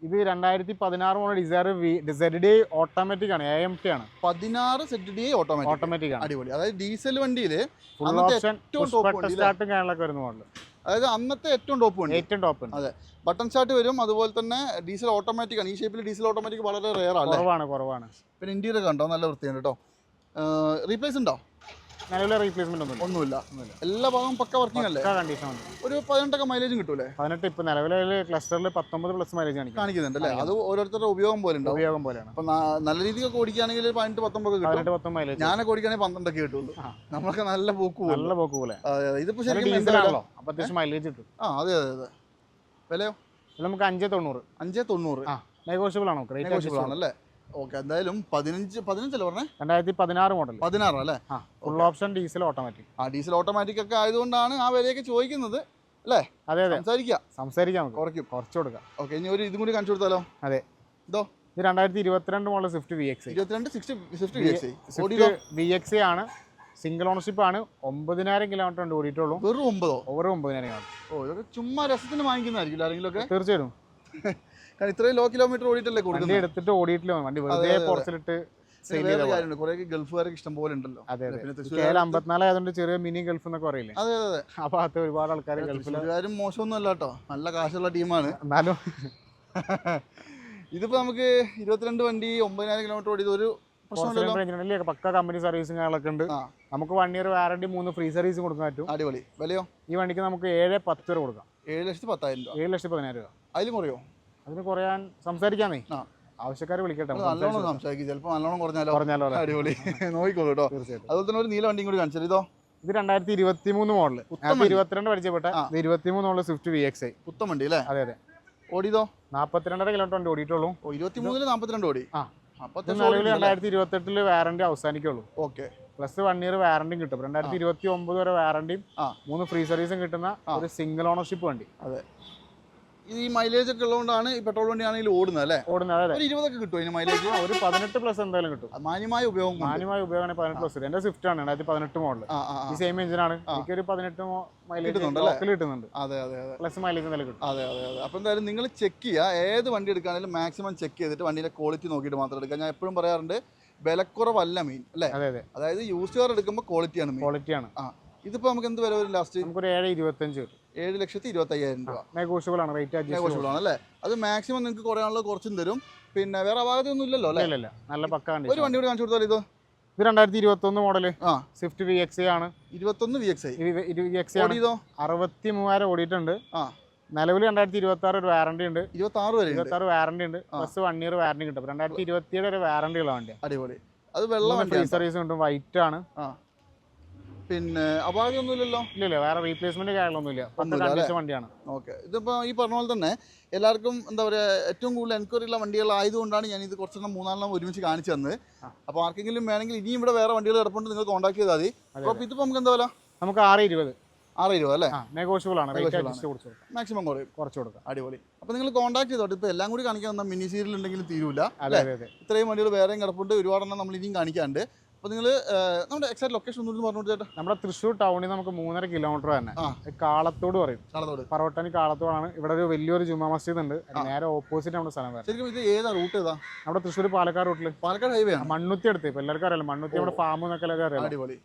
ഇത് രണ്ടായിരത്തി പതിനാറ് model Dzire V Z D automatic ആണ് എ എം ടി ആണ്. പതിനാറ് സെറ്റ് ഡി ഓട്ടോമാറ്റിക് ഓട്ടോമാറ്റിക് ആണ്. അടിപൊളി. അതായത് ഡീസൽ വണ്ടിയിൽ? സ്റ്റാർട്ടും കാര്യങ്ങളൊക്കെ വരുന്ന മോഡൽ അതായത് അന്നത്തെ ഏറ്റവും ടോപ്പ് വണ്ടി. ഏറ്റവും ടോപ്പ് അതെ. ബട്ടൺ സ്റ്റാർട്ട് വരും അതുപോലെ തന്നെ ഡീസൽ ഓട്ടോമാറ്റിക് ആണ്. ഈ ഷേപ്പിൽ ഡീസൽ ഓട്ടോമാറ്റിക് വളരെ റെയർ ആണ് കുറവാണ് കുറവാണ്. പിന്നെ ഇന്റീരിയർ കണ്ടോ? നല്ല വൃത്തിയുണ്ട് കേട്ടോ റീപ്ലേസ് ഉണ്ടോ? നിലവിലെ റീപ്ലേസ്മെന്റ് ഒന്നും ഒന്നുമില്ല. എല്ലാ ഭാഗം പക്ക വർക്കിംഗ് അല്ലേ? കണ്ടീഷൻ ഒരു പതിനെട്ടൊക്കെ മൈലേജും കിട്ടൂലേ? പതിനെട്ട് ഇപ്പൊ നിലവിലെ ക്ലസ്റ്ററിൽ പത്തൊമ്പത് പ്ലസ് മൈലേജ് കാണിക്കും കാണിക്കുന്നുണ്ട് അല്ലേ? അത് ഓരോരുത്തരുടെ ഉപയോഗം പോലെ ഉണ്ട് ഉപയോഗം പോലെയാണ്. അപ്പൊ നല്ല രീതിക്കൊക്കെ ഓടിക്കുകയാണെങ്കിൽ പതിനെട്ട് പത്തൊമ്പത് കിട്ടും. പതിനെട്ട് പത്തൊമ്പത് മൈലേജ് ഞാനൊക്കെ ഓടിക്കുകയാണെങ്കിൽ പന്ത്രണ്ടൊക്കെ കിട്ടുള്ളൂ. നമ്മൾക്ക് നമ്മളൊക്കെ നല്ല പോക്ക് പോകും നല്ല പോക്ക് പോലെ. ഇതിപ്പോ ശരിക്കും ആണല്ലോ. അപ്പൊ അത്യാവശ്യം മൈലേജ് കിട്ടും. ആ അതെ അതെ അതെ. വിലയോ? ഇത് നമുക്ക് അഞ്ച് തൊണ്ണൂറ്. അഞ്ചേ തൊണ്ണൂറ്. ആ നെഗോഷ്യബിൾ ആണോ? നെഗോഷ്യബിൾ ആണല്ലേ? ഓക്കെ എന്തായാലും പതിനഞ്ച് പതിനഞ്ചല്ലേ പറഞ്ഞേ? രണ്ടായിരത്തി പതിനാറ് മോഡൽ പതിനാറ് അല്ലേ ഫുൾ ഓപ്ഷൻ ഡീസൽ ഓട്ടോമാറ്റിക് ആ ഡീസൽ ഓട്ടോമാറ്റിക് ഒക്കെ ആയതുകൊണ്ടാണ് ആ വിലയൊക്കെ ചോദിക്കുന്നത് അല്ലേ? അതെ അതെ. സംസാരിക്കാം. സംസാരിക്കാം കുറയ്ക്കും. കുറച്ച് കൊടുക്കാം. ഓക്കെ ഇനി ഒരു ഇതും കൂടി കാണിച്ചു കൊടുത്താലോ? അതെ. ഇതോ? ഇത് രണ്ടായിരത്തി ഇരുപത്തിരണ്ട് മോഡൽ സ്വിഫ്റ്റ് വി എക്സ് ഇരുപത്തിരണ്ട് sixty X Swift V X ആണ്. സിംഗിൾ ഓണർഷിപ്പ് ആണ്. ഒമ്പതിനായിരം കിലോമീറ്റർ ഉണ്ട് ഓടിയിട്ടുള്ളൂ. വെറും ഒമ്പതോ? ഓരോ ഒമ്പതിനായിരം കിലോമീറ്റർ ഓ ഇതൊക്കെ ചുമ്മാ രസത്തിന് വാങ്ങിക്കുന്നതായിരിക്കും ആരെങ്കിലും ഒക്കെ തീർച്ചയായിട്ടും. കാരണം ഇത്രയും ലോ കിലോമീറ്റർ ഓടിയിട്ടല്ലേ കൊടുക്കുന്നത്? എടുത്തിട്ട് ഓടിയിട്ടില്ല വണ്ടി? വെറുതെ പുറത്തിലിട്ട് സെയിൽ വേറെ ചെയ്ത പോലെ. കാര്യമുണ്ട്. കുറേ ഗൾഫുകാർക്ക് ഇഷ്ടം പോലെ ഉണ്ടല്ലോ. അതെ അതെ. പിന്നെ കെ തൃശ്ശൂർ എൽ അമ്പത്തിനാല് ആയതുകൊണ്ട് ചെറിയ മിനി ഗൾഫ് എന്നൊക്കെ പറയില്ലേ? അതെ അതെ അതെ. ആ ഭാഗത്ത് ഒരുപാട് ആൾക്കാർ ഗൾഫിൽ തൃശ്ശൂരുകാരും മോശമൊന്നും അല്ല കേട്ടോ. നല്ല കാശുള്ള ടീമാണ്. എന്നാലും ഇതിപ്പോ നമുക്ക് ഇരുപത്തിരണ്ട് വണ്ടി ഒമ്പതിനായിരം കിലോമീറ്റർ ഓടിയത് ഒരു പക്ക കമ്പനി സർവീസും കാര്യങ്ങളൊക്കെ ഉണ്ട്. നമുക്ക് വൺ ഇയർ വാറണ്ടി മൂന്ന് ഫ്രീ സർവീസ് കൊടുക്കാൻ പറ്റും. അടിപൊളി. വിലയോ? ഈ വണ്ടിക്ക് നമുക്ക് ഏഴ് പത്ത് വരെ കൊടുക്കാം. ഏഴ് ലക്ഷത്തി പത്തായിരം രൂപ. ഏഴ് ലക്ഷത്തി പതിനായിരം രൂപ. അതിലും കുറയോ? അതിന് കുറയാൻ സംസാരിക്കാമേ. ആവശ്യക്കാർ വിളിക്കട്ടെ നല്ലോണം സംസാരിക്കും ചിലപ്പോൾ നല്ലോണം കുറഞ്ഞാലോ? പറഞ്ഞാലോ അടിപൊളി. നോക്കിക്കോളൂ കേട്ടോ തീർച്ചയായിട്ടും. അതുപോലെ തന്നെ ഒരു നീല വണ്ടിയും കൂടി കാണിച്ചത് ഇതോ? ഇത് രണ്ടായിരത്തി ഇരുപത്തി മൂന്ന് മോഡൽ. ഇരുപത്തിരണ്ട് പരിചയപ്പെട്ട ഇരുപത്തി മൂന്ന് model Swift V X I പുത്തം വണ്ടി അല്ലേ? അതെ അതെ. ഓടിയതോ? നാൽപ്പത്തിരണ്ടര കിലോമീറ്റർ വണ്ടി ഓടിയിട്ടുള്ളൂ. ഇരുപത്തി മൂന്നിൽ നാൽപ്പത്തിരണ്ട് ഓടി. ആ. നിലവിൽ രണ്ടായിരത്തി ഇരുപത്തെട്ടിൽ വാറണ്ടി അവസാനിക്കുള്ളൂ. ഓക്കെ. പ്ലസ് വൺ ഇയർ വാറണ്ടിയും കിട്ടും. രണ്ടായിരത്തി ഇരുപത്തി ഒമ്പത് വരെ വാറണ്ടിയും. മൂന്ന് ഫ്രീ സർവീസും കിട്ടുന്ന ഒരു സിംഗിൾ ഓണർഷിപ്പ് വണ്ടി. അതെ. ഈ മൈലേജ് ഒക്കെ ഉള്ളതുകൊണ്ടാണ് ഈ പെട്രോൾ വണ്ടി ആണെങ്കിൽ ഓടുന്നത് അല്ലേ? ഓടുന്നത് അതെ ഒരു ഇരുപതൊക്കെ കിട്ടും അതിന് മൈലേജ് ഒരു പതിനെട്ട് പ്ലസ് എന്തായാലും കിട്ടും. മാന്യമായ ഉപയോഗം. മാന്യമായ ഉപയോഗമാണ് പതിനെട്ട് പ്ലസ് എന്റെ സ്വിഫ്റ്റ് ആണ് രണ്ടായിരത്തി പതിനെട്ട് മോഡൽ. ഈ സെയിം എഞ്ചിനാണ് എനിക്ക് ഒരു പതിനെട്ട് മൈലേജ് കിട്ടുന്നുണ്ട്. അതെ അതെ അതെ. പ്ലസ് മൈലേജ് എന്തായാലും കിട്ടും. അതെ അതെ അതെ. അപ്പോൾ എന്തായാലും നിങ്ങൾ ചെക്ക് ചെയ്യുക. ഏത് വണ്ടി എടുക്കുകയാണെങ്കിലും മാക്സിമം ചെക്ക് ചെയ്തിട്ട് വണ്ടിയുടെ ക്വാളിറ്റി നോക്കിയിട്ട് മാത്രം എടുക്കുക. ഞാൻ എപ്പോഴും പറയാറുണ്ട് വിലക്കുറവല്ല മെയിൻ അല്ലേ? അതെ അതെ. അതായത് യൂസ് കാർ എടുക്കുമ്പോൾ ക്വാളിറ്റിയാണ് മെയിൻ ക്വാളിറ്റിയാണ് ആ. ഇതിപ്പോൾ നമുക്ക് എന്ത് വില വരും ലാസ്റ്റ് നമുക്കൊരു ഏഴ് ഇരുപത്തഞ്ച് കിട്ടും. ഏഴ് ലക്ഷത്തി ഇരുപത്തി അയ്യായിരം രൂപ. നെഗോഷ്യബിൾ ആണ് റേറ്റ് നെഗോഷ്യബിൾ ആണ് അല്ലേ? അത് മാക്സിമം നിങ്ങൾക്ക് കുറയാനുള്ള കുറച്ചും തരും. പിന്നെ വേറെ അപാകതയൊന്നും ഇല്ലല്ലോ അല്ലേ? നല്ല പക്ക ഒരു വണ്ടി കൂടി കാണിച്ചു കൊടുത്താൽ ഇത്? ഇത് രണ്ടായിരത്തി ഇരുപത്തി ഒന്ന് മോഡൽ. ആ. സ്വിഫ്റ്റ് വി എക്സ് ആണ്. ഇരുപത്തൊന്ന് വി എക്സ് വി എക്സ് ആണ്. ഓടിയതോ? അറുപത്തി മൂവായിരം ഓടിയിട്ടുണ്ട്. ആ. നിലവിൽ രണ്ടായിരത്തി ഇരുപത്തി ആറ് ഒരു വാറണ്ടി ഉണ്ട്. ഇരുപത്തി ആറ് വരെ ഇരുപത്തി ആറ് വാറണ്ടി ഉണ്ട്. പ്ലസ് വൺ ഇയർ വാറണ്ടി കിട്ടും. രണ്ടായിരത്തി ഇരുപത്തി ഏഴ് വരെ വാറണ്ടി ഉള്ള വണ്ടിയാണ് അടിപൊളി. അത് വെള്ളം വണ്ടി സർവീസ് കിട്ടും വൈറ്റ് ആണ്. പിന്നെ അപാകതയൊന്നും ഇല്ലല്ലോ ഇല്ല വേറെ റീപ്ലേസ്മെന്റ് കാര്യങ്ങളൊന്നുമില്ല. കണ്ടീഷൻ വണ്ടിയാണ്. ഓക്കെ. ഇതിപ്പോൾ ഈ പറഞ്ഞ പോലെ തന്നെ എല്ലാവർക്കും എന്താ പറയുക ഏറ്റവും കൂടുതൽ എൻക്വയറി ഉള്ള വണ്ടികൾ ആയതുകൊണ്ടാണ് ഞാൻ ഇത് കുറച്ചെണ്ണം മൂന്നാലെണ്ണം ഒരുമിച്ച് കാണിച്ചു തന്നത്. അപ്പോൾ ആർക്കെങ്കിലും വേണമെങ്കിൽ ഇനിയും ഇവിടെ വേറെ വണ്ടികൾ കിടപ്പുണ്ട് നിങ്ങൾ കോൺടാക്ട് ചെയ്താൽ മതി. അപ്പോൾ ഇതിപ്പോൾ നമുക്ക് എന്താ വില? നമുക്ക് ആറ് ഇരുപത്. ആറ് ഇരുപത് അല്ലേ? നെഗോഷ്യബിൾ ആണ്. മാക്സിമം കുറയും. കുറച്ച് കൊടുക്കാം. അടിപൊളി. അപ്പോൾ നിങ്ങൾ കോൺടാക്ട് ചെയ്തോട്ടെ. ഇപ്പോൾ എല്ലാം കൂടി കാണിക്കാൻ മിനി സീരിയൽ ഉണ്ടെങ്കിലും തീരൂല ഇത്രയും വണ്ടികൾ വേറെയും കിടപ്പുണ്ട്. ഒരുപാടെണ്ണം നമ്മൾ ഇനിയും കാണിക്കാണ്ട് അപ്പോൾ നിങ്ങൾ നമ്മുടെ എക്സാക്ട് ലൊക്കേഷൻ ഒന്നും പറഞ്ഞു ചേട്ടാ. നമ്മുടെ തൃശ്ശൂർ ടൗണിൽ നിന്ന് നമുക്ക് മൂന്നര കിലോമീറ്റർ തന്നെ. കാളത്തോട് പറയും. ചാളത്തോട് പറവട്ടനി കാളത്തോടാണ്. ഇവിടെ ഒരു വലിയൊരു ജുമാ മസ്ജിദ് ഉണ്ട്. നേരെ ഓപ്പോസിറ്റ് നമ്മുടെ സ്ഥലം വരെ ശരിക്കും ഇത് ഏതാ റൂട്ട് ഏതാ? നമ്മുടെ തൃശ്ശൂർ പാലക്കാട് റൂട്ടിൽ പാലക്കാട് ഹൈവേ മണ്ണുത്തി അടുത്ത് ഇപ്പൊ എല്ലാവർക്കും അറിയാലോ. മണ്ണുത്തി നമ്മുടെ ഫാം എന്നൊക്കെ അറിയാം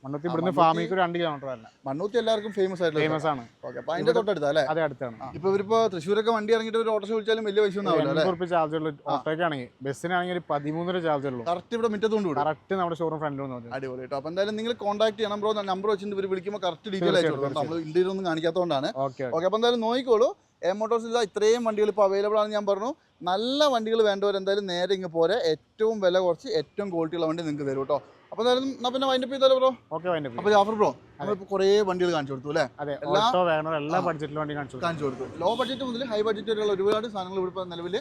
മണ്ണുത്തി ഇവിടുന്ന് ഫാമിക്ക് ഒരു രണ്ട് കിലോമീറ്റർ തന്നെ മണ്ണുത്തി എല്ലാവർക്കും ഫേമസ് ആയിട്ടുള്ള ഫേമസ് ആണ്. അപ്പോൾ അതിന്റെ തൊട്ടടുത്താ അല്ലേ? അതെ അടുത്താണ്. ഇപ്പൊ ഇവരിപ്പോ തൃശ്ശൂരൊക്കെ വണ്ടി ഇറങ്ങിയിട്ട് ഒരു ഓട്ടോ ചോദിച്ചാലും വലിയ പൈസ ഒന്നും അല്ലേ? ചാർജ് ഉള്ളൂ ഓട്ടോക്കാണെങ്കിൽ ബസ്സിനാണെങ്കിൽ ഒരു പതിമൂന്നര ചാർജ് ഉള്ളൂ. കറക്റ്റ് ഇവിടെ മുറ്റത്തുകൊണ്ട് വിടും. കറക്റ്റ് നമ്മുടെ ഷോറൂം ഫ്രണ്ടിൽ അടിപൊളി കേട്ടോ. അപ്പോൾ എന്തായാലും നിങ്ങൾ കോൺടാക്ട് ചെയ്യണം ബ്രോ നമ്പർ വെച്ചിട്ട് ഇവർ വിളിക്കുമ്പോൾ കറക്റ്റ് ഡീറ്റെയിൽ അയച്ചു കൊടുക്കും നമ്മൾ ഇന്ത്യയിൽ ഒന്നും കാണിക്കാത്തതുകൊണ്ടാണ് ഓക്കെ അപ്പൊ എന്തായാലും നോക്കിക്കോളൂ. എ മോട്ടോഴ്സിൽ ഇതാ ഇത്രയും വണ്ടികൾ ഇപ്പോൾ അവൈലബിൾ ആണെന്ന് ഞാൻ പറഞ്ഞു. നല്ല വണ്ടികൾ വേണ്ടവർ എന്തായാലും നേരെ ഇങ്ങ് പോരെ. ഏറ്റവും വില കുറച്ച് ഏറ്റവും ക്വാളിറ്റി ഉള്ള വണ്ടി നിങ്ങൾക്ക് തരും കേട്ടോ. അപ്പൊ എന്തായാലും എന്നാ പിന്നെ വൈൻഡപ്പ് ചെയ്താലോ bro okay up Jafar bro നമ്മളിപ്പോ കുറേ വണ്ടികൾ കാണിച്ചു കൊടുത്തു അല്ലേ? എല്ലാ-. ബഡ്ജറ്റിലും വണ്ടി കാണിച്ചു കൊടുത്തു. ലോ ബഡ്ജറ്റ് മുതൽ ഹൈ ബഡ്ജറ്റ് വരെയുള്ള ഒരുപാട് സാധനങ്ങൾ ഇവിടെ നിലവിൽ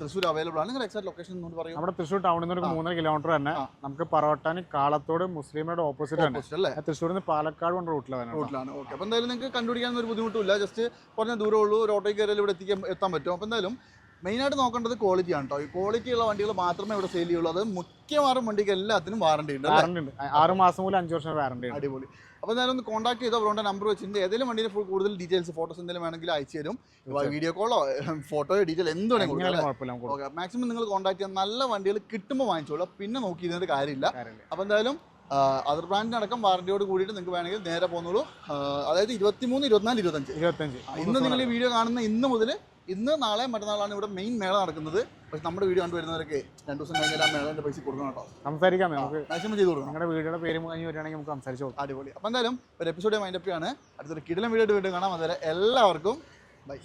തൃശ്ശൂർ അവൈലബിൾ ആണ്. നിങ്ങൾ എക്സാക്ട് ലൊക്കേഷൻ എന്ന് പറയും. നമ്മുടെ തൃശ്ശൂർ ടൗണിൽ നിന്ന് ഒരു. മൂന്നര കിലോമീറ്റർ തന്നെ. നമുക്ക് പറവട്ടാനി കാളത്തോട് മുസ്ലിമുടെ ഓപ്പോസിറ്റ് ആണ് തൃശ്ശൂരിൽ നിന്ന് പാലക്കാട് കൊണ്ട് റൂട്ടിലാണ് റൂട്ടിലാണ്. ഓക്കെ അപ്പോൾ എന്തായാലും നിങ്ങൾക്ക് കണ്ടുപിടിക്കാൻ ഒരു ബുദ്ധിമുട്ടില്ല ജസ്റ്റ് കുറഞ്ഞ ദൂരമേ ഉള്ളൂ. ഒരു ഓട്ടോയിൽ കയറിയാൽ ഇവിടെ എത്തിക്കാൻ എത്താൻ പറ്റും. അപ്പോൾ എന്തായാലും മെയിനായിട്ട് നോക്കേണ്ടത് ക്വാളിറ്റി ആണ് കേട്ടോ ഈ ക്വാളിറ്റി ഉള്ള വണ്ടികൾ മാത്രമേ ഇവിടെ സെയിൽ ചെയ്യുള്ളൂ. അത് മിക്കവാറും വണ്ടിക്ക് എല്ലാത്തിനും വാറണ്ടി ഉണ്ട് ആറ് മാസം മുതൽ അഞ്ച് വർഷം വാറണ്ടി ഉണ്ട്. അടിപൊളി. അപ്പോൾ എന്തായാലും ഒന്ന് കോൺടാക്ട് ചെയ്തോ? അവരുടെ നമ്പർ വെച്ചിട്ടുണ്ട് ഏതെങ്കിലും വണ്ടിയുടെ ഫുൾ കൂടുതൽ ഡീറ്റെയിൽസ് ഫോട്ടോസ് എന്തെങ്കിലും വേണമെങ്കിൽ അയച്ചു തരും. വീഡിയോ കോളോ ഫോട്ടോയോ ഡീറ്റെയിൽ എന്ത് വേണമെങ്കിലും ഓക്കെ മാക്സിമം നിങ്ങൾ കോൺടാക്ട് ചെയ്യാൻ നല്ല വണ്ടികൾ കിട്ടുമ്പോൾ വാങ്ങിച്ചോളൂ. പിന്നെ നോക്കി ഇതിന്റെ കാര്യമില്ല. അപ്പോൾ എന്തായാലും അതർ ബ്രാൻഡിന് അടക്കം വാറണ്ടിയോട് കൂടിയിട്ട് നിങ്ങൾക്ക് വേണമെങ്കിൽ നേരെ പോകുന്നുള്ളൂ അതായത് ഇരുപത്തിമൂന്ന് ഇരുപത്തിനാല് ഇരുപത്തഞ്ച്. ഇരുപത്തഞ്ച്. ഇന്ന് നിങ്ങൾ ഈ വീഡിയോ കാണുന്ന ഇന്ന് മുതൽ ഇന്ന് നാളെ മറ്റന്നാളാണ് ഇവിടെ മെയിൻ മേള നടക്കുന്നത്. പക്ഷെ നമ്മുടെ വീഡിയോ കണ്ടുവരുന്നവരൊക്കെ രണ്ടു ദിവസം കഴിഞ്ഞാൽ ആ മേളേന്റെ പൈസ കൊടുക്കണം കേട്ടോ. സംസാരിക്കാം നമുക്ക്. മാക്സിമം ചെയ്ത് കൊടുക്കണം. നമ്മുടെ വീഡിയോയുടെ പേര് കഴിഞ്ഞ് വരികയാണെങ്കിൽ നമുക്ക് സംസാരിച്ചു കൊടുക്കാം അടിപൊളി. അപ്പോൾ എന്തായാലും ഒരു എപ്പിസോഡ് മൈൻഡപ്പ് ആണ് അടുത്തൊരു കിടിലം വീഡിയോ വീണ്ടും കാണാം. അതുവരെ എല്ലാവർക്കും ബൈ